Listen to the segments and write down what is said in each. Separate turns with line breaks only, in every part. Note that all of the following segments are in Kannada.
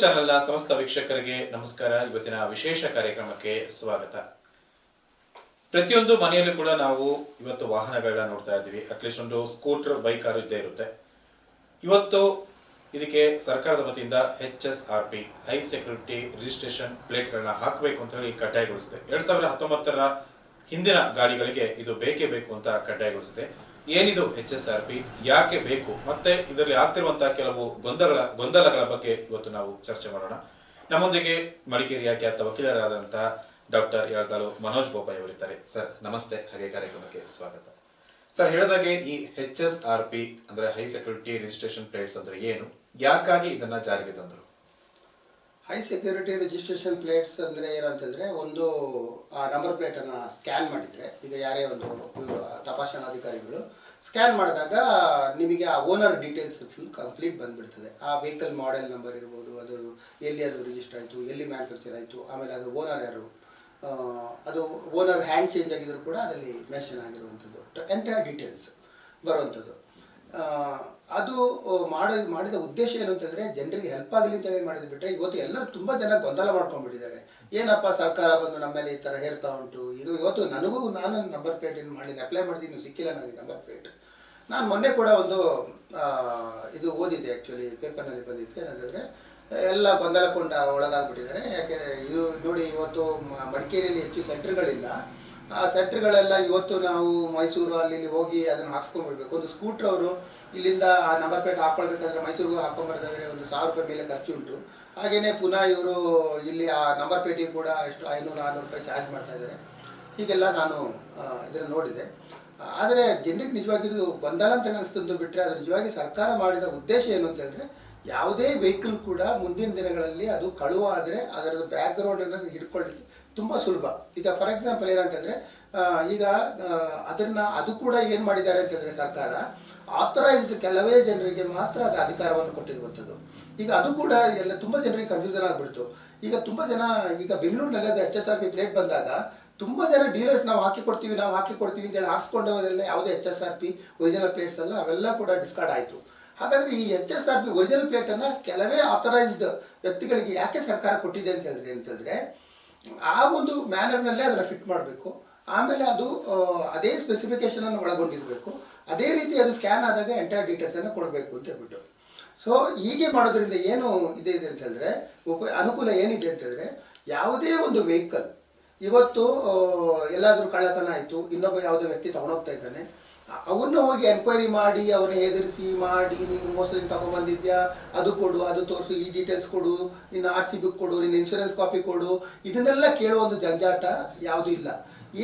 ಚಾನೆಲ್ನ ಸಮಸ್ತ ವೀಕ್ಷಕರಿಗೆ ನಮಸ್ಕಾರ. ಇವತ್ತಿನ ವಿಶೇಷ ಕಾರ್ಯಕ್ರಮಕ್ಕೆ ಸ್ವಾಗತ. ಪ್ರತಿಯೊಂದು ಮನೆಯಲ್ಲೂ ಕೂಡ ನಾವು ಇವತ್ತು ವಾಹನಗಳನ್ನ ನೋಡ್ತಾ ಇದ್ದೀವಿ. ಅಟ್ಲೀಸ್ಟ್ ಒಂದು ಸ್ಕೂಟರ್ ಬೈಕ್ ಆರು ಇದ್ದೇ ಇರುತ್ತೆ. ಇವತ್ತು ಇದಕ್ಕೆ ಸರ್ಕಾರದ ವತಿಯಿಂದ H S R P high security registration ಪ್ಲೇಟ್ಗಳನ್ನ ಹಾಕಬೇಕು ಅಂತ ಹೇಳಿ ಕಡ್ಡಾಯಗೊಳಿಸಿದೆ. ಎರಡ್ ಸಾವಿರದ ಹತ್ತೊಂಬತ್ತರ ಹಿಂದಿನ ಗಾಡಿಗಳಿಗೆ ಇದು ಬೇಕೇ ಬೇಕು ಅಂತ ಕಡ್ಡಾಯಗೊಳಿಸಿದೆ. ಏನಿದು ಎಚ್ ಎಸ್ ಆರ್ ಪಿ ಯಾಕೆ ಬೇಕು? ಮತ್ತೆ ಇದರಲ್ಲಿ ಆಗ್ತಿರುವಂತಹ ಕೆಲವು ಗೊಂದಲಗಳ ಗೊಂದಲಗಳ ಬಗ್ಗೆ ಇವತ್ತು ನಾವು ಚರ್ಚೆ ಮಾಡೋಣ. ನಮ್ಮೊಂದಿಗೆ ಮಡಿಕೇರಿಯ ಖ್ಯಾತ ವಕೀಲರಾದಂತಹ ಡಾಕ್ಟರ್ ಯಳದಾಳು ಮನೋಜ್ ಬೋಪಾಯಿ ಅವರಿದ್ದಾರೆ. ಸರ್, ನಮಸ್ತೆ. ಹಾಗೆ ಕಾರ್ಯಕ್ರಮಕ್ಕೆ ಸ್ವಾಗತ. ಸರ್, ಹೇಳಿದಾಗೆ ಈ ಎಚ್ ಎಸ್ ಆರ್ ಪಿ ಅಂದ್ರೆ ಹೈ ಸೆಕ್ಯೂರಿಟಿ ರಿಜಿಸ್ಟ್ರೇಷನ್ ಪ್ಲೇಟ್ಸ್ ಅಂದ್ರೆ ಏನು? ಯಾಕಾಗಿ ಇದನ್ನ ಜಾರಿಗೆ ತಂದರು?
ಹೈ ಸೆಕ್ಯೂರಿಟಿ ರಿಜಿಸ್ಟ್ರೇಷನ್ ಪ್ಲೇಟ್ಸ್ ಅಂದರೆ ಏನಂತಂದರೆ ಒಂದು, ಆ ನಂಬರ್ ಪ್ಲೇಟನ್ನು ಸ್ಕ್ಯಾನ್ ಮಾಡಿದರೆ, ಈಗ ಯಾರೇ ಒಂದು ತಪಾಸಣಾಧಿಕಾರಿಗಳು ಸ್ಕ್ಯಾನ್ ಮಾಡಿದಾಗ ನಿಮಗೆ ಆ ಓನರ್ ಡೀಟೇಲ್ಸ್ ಫುಲ್ ಕಂಪ್ಲೀಟ್ ಬಂದ್ಬಿಡ್ತದೆ. ಆ ವೆಹಿಕಲ್ ಮಾಡೆಲ್ ನಂಬರ್ ಇರ್ಬೋದು, ಅದು ಎಲ್ಲಿ ಅದು ರಿಜಿಸ್ಟರ್ ಆಯಿತು, ಎಲ್ಲಿ ಮ್ಯಾನುಫ್ಯಾಕ್ಚರ್ ಆಯಿತು, ಆಮೇಲೆ ಅದು ಓನರ್ ಯಾರು ಅದು ಓನರ್ ಹ್ಯಾಂಡ್ ಚೇಂಜ್ ಆಗಿದ್ರು ಕೂಡ ಅದರಲ್ಲಿ ಮೆನ್ಷನ್ ಆಗಿರುವಂಥದ್ದು. ಎಂಟೈರ್ ಡೀಟೇಲ್ಸ್ ಬರುವಂಥದ್ದು. ಅದು ಮಾಡ, ಮಾಡಿದ ಉದ್ದೇಶ ಏನು ಅಂತಂದರೆ ಜನರಿಗೆ ಹೆಲ್ಪ್ ಆಗಲಿ ಅಂತ ಹೇಳಿ ಮಾಡಿದ್ ಬಿಟ್ಟರೆ ಇವತ್ತು ಎಲ್ಲರೂ ತುಂಬ ಜನ ಗೊಂದಲ ಮಾಡ್ಕೊಂಡ್ಬಿಟ್ಟಿದ್ದಾರೆ. ಏನಪ್ಪ ಸರ್ಕಾರ ಬಂದು ನಮ್ಮಲ್ಲಿ ಮೇಲೆ ಈ ಥರ ಹೇರ್ತಾ ಉಂಟು? ಇದು ಇವತ್ತು ನನಗೂ ನಾನು ನಂಬರ್ ಪ್ಲೇಟ್ ಏನು ಮಾಡಿದ್ದೀನಿ ಅಪ್ಲೈ ಮಾಡಿದ್ದೀನಿ ಸಿಕ್ಕಿಲ್ಲ ನನಗೆ ನಂಬರ್ ಪ್ಲೇಟ್ ನಾನು ಮೊನ್ನೆ ಕೂಡ ಒಂದು ಇದು ಓದಿದ್ದೆ ಆ್ಯಕ್ಚುಲಿ ಪೇಪರ್ನಲ್ಲಿ ಬಂದಿತ್ತು ಏನಂತಂದರೆ, ಎಲ್ಲ ಗೊಂದಲಕೊಂಡ ಒಳಗಾಗ್ಬಿಟ್ಟಿದ್ದಾರೆ. ಯಾಕೆ, ಇದು ನೋಡಿ ಇವತ್ತು ಮಡಿಕೇರಿಯಲ್ಲಿ ಹೆಚ್ಚು ಸೆಂಟ್ರ್ಗಳಿಲ್ಲ ಆ ಸೆಂಟ್ರ್ಗಳೆಲ್ಲ ಇವತ್ತು ನಾವು ಮೈಸೂರು ಅಲ್ಲಿ ಹೋಗಿ ಅದನ್ನು ಹಾಕ್ಸ್ಕೊಂಡ್ಬಿಡ್ಬೇಕು. ಒಂದು ಸ್ಕೂಟ್ರ್ ಅವರು ಇಲ್ಲಿಂದ ಆ ನಂಬರ್ ಪ್ಲೇಟ್ ಹಾಕ್ಕೊಳ್ಬೇಕಾದ್ರೆ ಮೈಸೂರಿಗೂ ಹಾಕ್ಕೊಂಬರ್ದಾದ್ರೆ ಒಂದು ಸಾವಿರ ರೂಪಾಯಿ ಮೇಲೆ ಖರ್ಚು ಉಂಟು. ಹಾಗೆಯೇ ಪುನಃ ಇವರು ಇಲ್ಲಿ ಆ ನಂಬರ್ ಪ್ಲೇಟಿಗೆ ಕೂಡ ಎಷ್ಟು ಐನೂರು, ಆರುನೂರು ರೂಪಾಯಿ ಚಾರ್ಜ್ ಮಾಡ್ತಾ ಇದ್ದಾರೆ. ಹೀಗೆಲ್ಲ ನಾನು ಇದನ್ನು ನೋಡಿದೆ. ಆದರೆ ಜನರಿಗೆ ನಿಜವಾಗಿದ್ದು ಗೊಂದಲ ಅಂತ ಅನಿಸ್ತಂದು ಬಿಟ್ಟರೆ ಅದು ನಿಜವಾಗಿ ಸರ್ಕಾರ ಮಾಡಿದ ಉದ್ದೇಶ ಏನು ಅಂತ ಹೇಳಿದ್ರೆ ಯಾವುದೇ ವೆಹಿಕಲ್ ಕೂಡ ಮುಂದಿನ ದಿನಗಳಲ್ಲಿ ಅದು ಕಳುವಾದರೆ ಆದರೆ ಅದರ ಬ್ಯಾಕ್ಗ್ರೌಂಡನ್ನು ಹಿಡ್ಕೊಳ್ಳಿ ತುಂಬ ಸುಲಭ. ಈಗ ಫಾರ್ ಎಕ್ಸಾಂಪಲ್ ಏನಂತಂದರೆ ಈಗ ಅದನ್ನ, ಅದು ಕೂಡ ಏನು ಮಾಡಿದ್ದಾರೆ ಅಂತಂದರೆ ಸರ್ಕಾರ ಆಥರೈಸ್ಡ್ ಕೆಲವೇ ಜನರಿಗೆ ಮಾತ್ರ ಅದು ಅಧಿಕಾರವನ್ನು ಕೊಟ್ಟಿರುವಂಥದ್ದು. ಈಗ ಅದು ಕೂಡ ಎಲ್ಲ ತುಂಬ ಜನರಿಗೆ ಕನ್ಫ್ಯೂಷನ್ ಆಗಿಬಿಡ್ತು. ಈಗ ತುಂಬ ಜನ, ಈಗ ಬೆಂಗಳೂರಿನಲ್ಲಿ ಅದು H S R P plate ಬಂದಾಗ ತುಂಬ ಜನ ಡೀಲರ್ಸ್ ನಾವು ಹಾಕಿ ಕೊಡ್ತೀವಿ ನಾವು ಹಾಕಿ ಕೊಡ್ತೀವಿ ಅಂತೇಳಿ ಹಾಕ್ಸ್ಕೊಂಡವರೆಲ್ಲ ಯಾವುದೇ H S R P original plates ಅಲ್ಲ, ಅವೆಲ್ಲ ಕೂಡ ಡಿಸ್ಕಾರ್ಡ್ ಆಯಿತು. ಹಾಗಾದ್ರೆ ಈ H S R P original ಪ್ಲೇಟನ್ನು ಕೆಲವೇ ಆಥರೈಸ್ಡ್ ವ್ಯಕ್ತಿಗಳಿಗೆ ಯಾಕೆ ಸರ್ಕಾರ ಕೊಟ್ಟಿದೆ ಅಂತ ಹೇಳಿದ್ರೆ ಅಂತಂದರೆ ಆ ಒಂದು ಮ್ಯಾನರ್ನಲ್ಲೇ ಅದನ್ನು ಫಿಟ್ ಮಾಡಬೇಕು. ಆಮೇಲೆ ಅದು ಅದೇ ಸ್ಪೆಸಿಫಿಕೇಶನನ್ನು ಒಳಗೊಂಡಿರಬೇಕು. ಅದೇ ರೀತಿ ಅದು ಸ್ಕ್ಯಾನ್ ಆದಾಗ ಎಂಟೈರ್ ಡೀಟೇಲ್ಸನ್ನು ಕೊಡಬೇಕು ಅಂತ ಹೇಳ್ಬಿಟ್ಟು. ಸೊ ಹೀಗೆ ಮಾಡೋದ್ರಿಂದ ಏನು ಇದೆ ಇದೆ ಅಂತ ಹೇಳಿದ್ರೆ ಅನುಕೂಲ ಏನಿದೆ ಅಂತ ಹೇಳಿದ್ರೆ, ಯಾವುದೇ ಒಂದು ವೆಹಿಕಲ್ ಇವತ್ತು ಎಲ್ಲಾದರೂ ಕಳ್ಳತನ ಆಯಿತು, ಇನ್ನೊಬ್ಬ ಯಾವುದೋ ವ್ಯಕ್ತಿ ತಗೊಂಡೋಗ್ತಾ ಇದ್ದಾನೆ, ಅವನ್ನ ಹೋಗಿ ಎನ್ಕ್ವೈರಿ ಮಾಡಿ ಅವನ್ನ ಎದುರಿಸಿ ಮಾಡಿ, ನೀನು ಮೋಸದಿಂದ ತಗೊಂಬಂದಿದ್ಯಾ ಅದು ಕೊಡು, ಅದು ತೋರಿಸು, ಈ ಡೀಟೇಲ್ಸ್ ಕೊಡು, ನಿನ್ನ ಆರ್ ಸಿ ಬುಕ್ ಕೊಡು, ನಿನ್ನ ಇನ್ಶೂರೆನ್ಸ್ ಕಾಪಿ ಕೊಡು, ಇದನ್ನೆಲ್ಲ ಕೇಳೋ ಒಂದು ಜಂಜಾಟ ಯಾವುದೂ ಇಲ್ಲ.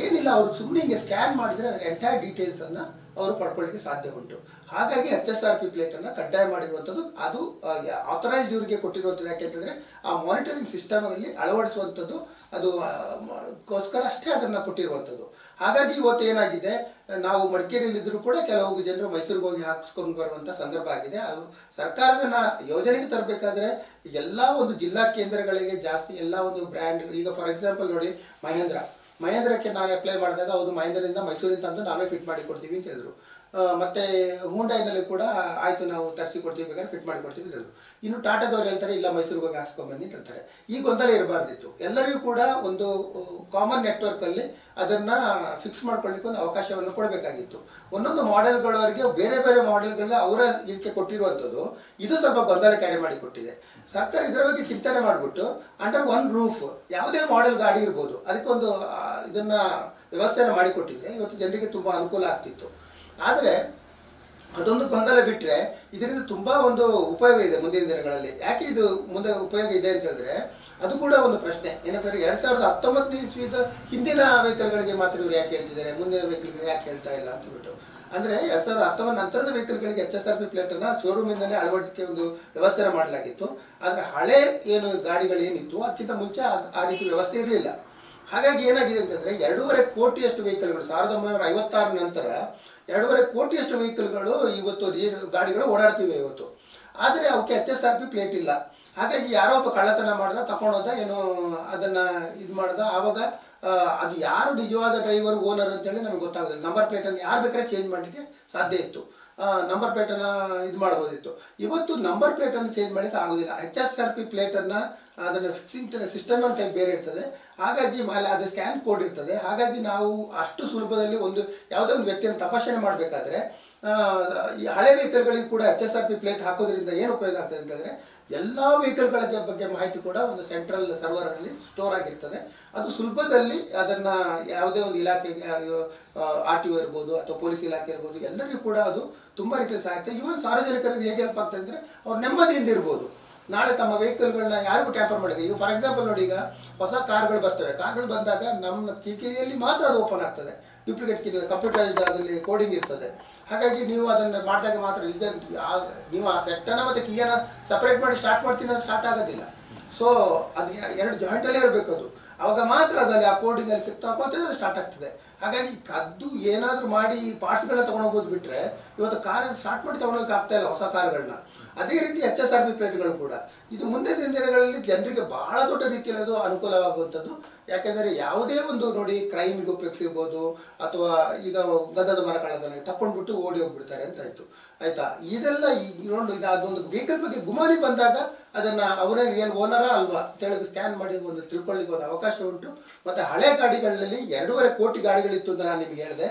ಏನಿಲ್ಲ, ಅವ್ರು ಸುಮ್ಮನೆ ಹಿಂಗೆ ಸ್ಕ್ಯಾನ್ ಮಾಡಿದರೆ ಅದರ ಎಂಟೈರ್ ಡೀಟೇಲ್ಸನ್ನು ಅವರು ಪಡ್ಕೊಳ್ಳಿಕ್ಕೆ ಸಾಧ್ಯ ಉಂಟು. ಹಾಗಾಗಿ ಎಚ್ ಎಸ್ ಆರ್ ಪಿ ಪ್ಲೇಟನ್ನು ಕಡ್ಡಾಯ ಮಾಡಿರುವಂಥದ್ದು ಅದು ಆಥರೈಸ್ಡ್ ಇವರಿಗೆ ಕೊಟ್ಟಿರುವಂಥದ್ದು ಯಾಕೆಂತಂದರೆ ಆ ಮಾನಿಟರಿಂಗ್ ಸಿಸ್ಟಮಲ್ಲಿ ಅಳವಡಿಸುವಂಥದ್ದು ಅದು ಗೋಸ್ಕರ ಅಷ್ಟೇ ಅದನ್ನು ಕೊಟ್ಟಿರುವಂಥದ್ದು. ಹಾಗಾಗಿ ಇವತ್ತು ಏನಾಗಿದೆ, ನಾವು ಮಡಿಕೇರಿಯಲ್ಲಿದ್ದರೂ ಕೂಡ ಕೆಲವು ಜನರು ಮೈಸೂರಿಗೆ ಹೋಗಿ ಹಾಕಿಸ್ಕೊಂಡು ಬರುವಂಥ ಸಂದರ್ಭ ಆಗಿದೆ. ಅದು ಸರ್ಕಾರದನ್ನ ಯೋಜನೆಗೆ ತರಬೇಕಾದ್ರೆ ಎಲ್ಲ ಒಂದು ಜಿಲ್ಲಾ ಕೇಂದ್ರಗಳಿಗೆ ಜಾಸ್ತಿ ಎಲ್ಲ ಒಂದು ಬ್ರ್ಯಾಂಡ್, ಈಗ ಫಾರ್ ಎಕ್ಸಾಂಪಲ್ ನೋಡಿ ಮಹೇಂದ್ರ. ಮಹೇಂದ್ರಕ್ಕೆ ನಾನು ಅಪ್ಲೈ ಮಾಡಿದಾಗ ಹೌದು ಮಹೇಂದ್ರದಿಂದ ಮೈಸೂರಿಂದ ತಂದು ನಾವೇ ಫಿಟ್ ಮಾಡಿ ಕೊಡ್ತೀವಿ ಅಂತ ಹೇಳಿದ್ರು. ಮತ್ತೆ ಹೂಂಡೈನಲ್ಲಿ ಕೂಡ ಆಯಿತು, ನಾವು ತರಿಸಿ ಕೊಡ್ತೀವಿ ಬೇಕಾದ್ರೆ ಫಿಟ್ ಮಾಡಿ ಕೊಡ್ತೀವಿ ಅಂತ ಇನ್ನು ಟಾಟಾದವ್ರು ಹೇಳ್ತಾರೆ, ಇಲ್ಲ ಮೈಸೂರಿಗೆ ಹೋಗಿ ಹಾಕ್ಸ್ಕೊಂಬನ್ನಿ ಅಂತ ಹೇಳ್ತಾರೆ. ಈ ಗೊಂದಲ ಇರಬಾರ್ದಿತ್ತು. ಎಲ್ಲರಿಗೂ ಕೂಡ ಒಂದು ಕಾಮನ್ ನೆಟ್ವರ್ಕಲ್ಲಿ ಅದನ್ನು ಫಿಕ್ಸ್ ಮಾಡ್ಕೊಳ್ಳಿಕ್ಕೆ ಒಂದು ಅವಕಾಶವನ್ನು ಕೊಡಬೇಕಾಗಿತ್ತು. ಒಂದೊಂದು ಮಾಡೆಲ್ಗಳವರಿಗೆ ಬೇರೆ ಬೇರೆ ಮಾಡೆಲ್ಗಳನ್ನ ಅವರ ಇದಕ್ಕೆ ಕೊಟ್ಟಿರುವಂಥದ್ದು, ಇದು ಸ್ವಲ್ಪ ಗೊಂದಲ ಕ್ಯಾರಿ ಮಾಡಿ ಕೊಟ್ಟಿದೆ. ಸರ್ಕಾರ ಇದರ ಬಗ್ಗೆ ಚಿಂತನೆ ಮಾಡಿಬಿಟ್ಟು ಅಂಡರ್ ಒನ್ ರೂಫ್ ಯಾವುದೇ ಮಾಡೆಲ್ ಗಾಡಿ ಇರ್ಬೋದು, ಅದಕ್ಕೊಂದು ಇದನ್ನ ವ್ಯವಸ್ಥೆಯನ್ನು ಮಾಡಿಕೊಟ್ಟಿದ್ರೆ ಇವತ್ತು ಜನರಿಗೆ ತುಂಬ ಅನುಕೂಲ ಆಗ್ತಿತ್ತು. ಆದರೆ ಅದೊಂದು ಗೊಂದಲ ಬಿಟ್ಟರೆ ಇದರಿಂದ ತುಂಬ ಒಂದು ಉಪಯೋಗ ಇದೆ ಮುಂದಿನ ದಿನಗಳಲ್ಲಿ. ಯಾಕೆ ಇದು ಮುಂದೆ ಉಪಯೋಗ ಇದೆ ಅಂತ ಹೇಳಿದ್ರೆ ಅದು ಕೂಡ ಒಂದು ಪ್ರಶ್ನೆ. ಏನಂತಂದ್ರೆ ಎರಡ್ ಸಾವಿರದ ಹತ್ತೊಂಬತ್ತನೇ ಇಸ್ವಿದ ಹಿಂದಿನ ವೆಹಿಕಲ್ಗಳಿಗೆ ಮಾತ್ರ ಇವ್ರು ಯಾಕೆ ಹೇಳ್ತಿದ್ದಾರೆ? ಮುಂದಿನ ವೆಹಿಕಲ್ಗಳಿಗೆ ಯಾಕೆ ಹೇಳ್ತಾ ಇಲ್ಲ ಅಂತ ಬಿಟ್ಟು ಅಂದ್ರೆ ಎರಡ್ ಸಾವಿರದ ಹತ್ತೊಂಬತ್ತು ನಂತರದ ವೆಹಿಕಲ್ಗಳಿಗೆ ಎಚ್ ಎಸ್ ಆರ್ ಪಿ ಪ್ಲೇಟನ್ನು ಶೋರೂಮಿಂದಲೇ ಅಳವಡಿಕೆ ಒಂದು ವ್ಯವಸ್ಥೆ ಮಾಡಲಾಗಿತ್ತು. ಆದರೆ ಹಳೆ ಏನು ಗಾಡಿಗಳು ಏನಿತ್ತು ಅದಕ್ಕಿಂತ ಮುಂಚೆ ಆ ರೀತಿ ವ್ಯವಸ್ಥೆ ಇರಲಿಲ್ಲ. ಹಾಗಾಗಿ ಏನಾಗಿದೆ ಅಂತಂದ್ರೆ ಎರಡೂವರೆ ಕೋಟಿಯಷ್ಟು ವೆಹಿಕಲ್ಗಳು, ಸಾವಿರದ ಒಂಬೈನೂರ ಐವತ್ತಾರು ನಂತರ ಎರಡೂವರೆ ಕೋಟಿಯಷ್ಟು ವೆಹಿಕಲ್ಗಳು ಇವತ್ತು ಗಾಡಿಗಳು ಓಡಾಡ್ತಿವೆ ಇವತ್ತು. ಆದರೆ ಅವಕ್ಕೆ H S R P plate ಇಲ್ಲ. ಹಾಗಾಗಿ ಯಾರೋ ಒಬ್ಬ ಕಳ್ಳತನ ಮಾಡ್ದ ತಗೊಂಡೋದ ಏನೋ ಅದನ್ನ ಇದು ಮಾಡ್ದ, ಆವಾಗ ಅದು ಯಾರು ನಿಜವಾದ ಡ್ರೈವರ್, ಓನರ್ ಅಂತೇಳಿ ನಮ್ಗೆ ಗೊತ್ತಾಗೋದಿಲ್ಲ. ನಂಬರ್ ಪ್ಲೇಟನ್ನು ಯಾರು ಬೇಕಾದ್ರೆ ಚೇಂಜ್ ಮಾಡಲಿಕ್ಕೆ ಸಾಧ್ಯ ಇತ್ತು. ನಂಬರ್ ಪ್ಲೇಟನ್ನು ಇದು ಮಾಡ್ಬೋದಿತ್ತು. ಇವತ್ತು ನಂಬರ್ ಪ್ಲೇಟನ್ನು ಚೇಂಜ್ ಮಾಡಲಿಕ್ಕೆ ಆಗೋದಿಲ್ಲ. ಎಚ್ ಎಸ್ ಆರ್ ಪಿ ಪ್ಲೇಟನ್ನು ಅದನ್ನು ಫಿಕ್ಸಿಂಗ್ ಸಿಸ್ಟಮ್ ಅಂತ ಬೇರೆ ಇರ್ತದೆ. ಹಾಗಾಗಿ ಮೇಲೆ ಅದು ಸ್ಕ್ಯಾನ್ ಕೋಡ್ ಇರ್ತದೆ. ಹಾಗಾಗಿ ನಾವು ಅಷ್ಟು ಸುಲಭದಲ್ಲಿ ಒಂದು ಯಾವುದೇ ಒಂದು ವ್ಯಕ್ತಿಯನ್ನು ತಪಾಸಣೆ ಮಾಡಬೇಕಾದ್ರೆ ಈ ಹಳೆ ವೆಹಿಕಲ್ಗಳಿಗೆ ಕೂಡ H S R P plate ಹಾಕೋದ್ರಿಂದ ಏನು ಉಪಯೋಗ ಆಗ್ತದೆ ಅಂತಂದರೆ ಎಲ್ಲ ವೆಹಿಕಲ್ಗಳ ಬಗ್ಗೆ ಮಾಹಿತಿ ಕೂಡ ಒಂದು ಸೆಂಟ್ರಲ್ ಸರ್ವರಲ್ಲಿ ಸ್ಟೋರ್ ಆಗಿರ್ತದೆ. ಅದು ಸುಲಭದಲ್ಲಿ ಅದನ್ನು ಯಾವುದೇ ಒಂದು ಇಲಾಖೆಗೆ ಆರ್ ಟಿ ಒ ಇರ್ಬೋದು ಅಥವಾ ಪೊಲೀಸ್ ಇಲಾಖೆ ಇರ್ಬೋದು, ಎಲ್ಲರಿಗೂ ಕೂಡ ಅದು ತುಂಬ ರೀತಿಯಲ್ಲಿ ಸಹಾಯ ಇವನ್ ಸಾರ್ವಜನಿಕರಿಗೆ ಹೇಗೆ ಹೆಲ್ಪ್ ಆಗ್ತದೆ ಅಂದರೆ, ಅವ್ರು ನೆಮ್ಮದಿಯಿಂದ ಇರ್ಬೋದು. ನಾಳೆ ತಮ್ಮ ವೆಹಿಕಲ್ಗಳನ್ನ ಯಾರಿಗೂ ಟ್ಯಾಂಪರ್ ಮಾಡಿದೆ ಈಗ ಫಾರ್ ಎಕ್ಸಾಂಪಲ್ ನೋಡಿ ಈಗ ಹೊಸ ಕಾರ್ಗಳು ಬರ್ತವೆ. ಕಾರ್ಗಳು ಬಂದಾಗ ನಮ್ಮ ಕಿರಿಯಲ್ಲಿ ಮಾತ್ರ ಅದು ಓಪನ್ ಆಗ್ತದೆ. ಡ್ಯೂಪ್ಲಿಕೇಟ್ ಕಿಲ್ ಕಂಪ್ಯೂಟರೈಸ್ಡ್ ಅದರಲ್ಲಿ ಕೋಡಿಂಗ್ ಇರ್ತದೆ. ಹಾಗಾಗಿ ನೀವು ಅದನ್ನು ಮಾಡಿದಾಗ ಮಾತ್ರ ಈಗ ನೀವು ಆ ಸೆಟ್ಟನ್ನು ಮತ್ತು ಕೀಯನ್ನು ಸಪ್ರೇಟ್ ಮಾಡಿ ಸ್ಟಾರ್ಟ್ ಮಾಡ್ತೀನಿ ಅದು ಸ್ಟಾರ್ಟ್ ಆಗೋದಿಲ್ಲ. ಸೊ ಅದು ಎರಡು ಜಾಯಿಂಟಲ್ಲೇ ಇರಬೇಕು ಅದು. ಅವಾಗ ಮಾತ್ರ ಅದಲ್ಲಿ ಆ ಕೋಡಿಂಗಲ್ಲಿ ಸಿಗ್ತಾ ಅಂತ ಸ್ಟಾರ್ಟ್ ಆಗ್ತದೆ. ಹಾಗಾಗಿ ಕದ್ದು ಏನಾದರೂ ಮಾಡಿ ಪಾರ್ಟ್ಸ್ಗಳನ್ನ ತೊಗೊಂಡೋಗೋದು ಬಿಟ್ಟರೆ ಇವತ್ತು ಕಾರನ್ನು ಸ್ಟಾರ್ಟ್ ಮಾಡಿ ತೊಗೊಳಕ್ಕೆ ಆಗ್ತಾ ಇಲ್ಲ ಹೊಸ ಕಾರ್ಗಳನ್ನ ಅದೇ ರೀತಿ ಎಚ್ ಎಸ್ ಆರ್ ಪಿ ಪ್ಲೇಟ್ಗಳು ಕೂಡ. ಇದು ಮುಂದಿನ ದಿನಗಳಲ್ಲಿ ಜನರಿಗೆ ಬಹಳ ದೊಡ್ಡ ರೀತಿಯಲ್ಲಿ ಅದು ಅನುಕೂಲವಾಗುವಂಥದ್ದು. ಯಾಕೆಂದರೆ ಯಾವುದೇ ಒಂದು ನೋಡಿ ಕ್ರೈಮಿಗೆ ಉಪಯೋಗಿಸಿರ್ಬೋದು ಅಥವಾ ಈಗ ಗಂಧದ ಮರಗಳನ್ನು ತಕೊಂಡ್ಬಿಟ್ಟು ಓಡಿ ಹೋಗ್ಬಿಡ್ತಾರೆ ಅಂತ ಆಯಿತು. ಆಯಿತಾ? ಇದೆಲ್ಲ ಈಗ ನೋಡಿ, ಈಗ ಅದೊಂದು ವೆಹಿಕಲ್ ಬಗ್ಗೆ ಗುಮಾನಿ ಬಂದಾಗ ಅದನ್ನು ಅವರೇ ಏನು ಓನರಾ ಅಲ್ವಾ? ಅಂತ ಹೇಳಿದ್ರೆ ಸ್ಕ್ಯಾನ್ ಮಾಡಿ ಒಂದು ತಿಳ್ಕೊಳ್ಳಿಕ್ಕೆ ಒಂದು ಅವಕಾಶ ಉಂಟು. ಮತ್ತು ಹಳೆ ಗಾಡಿಗಳಲ್ಲಿ ಎರಡೂವರೆ ಕೋಟಿ ಗಾಡಿಗಳಿತ್ತು ಅಂತ ನಾನು ನಿಮ್ಗೆ ಹೇಳಿದೆ.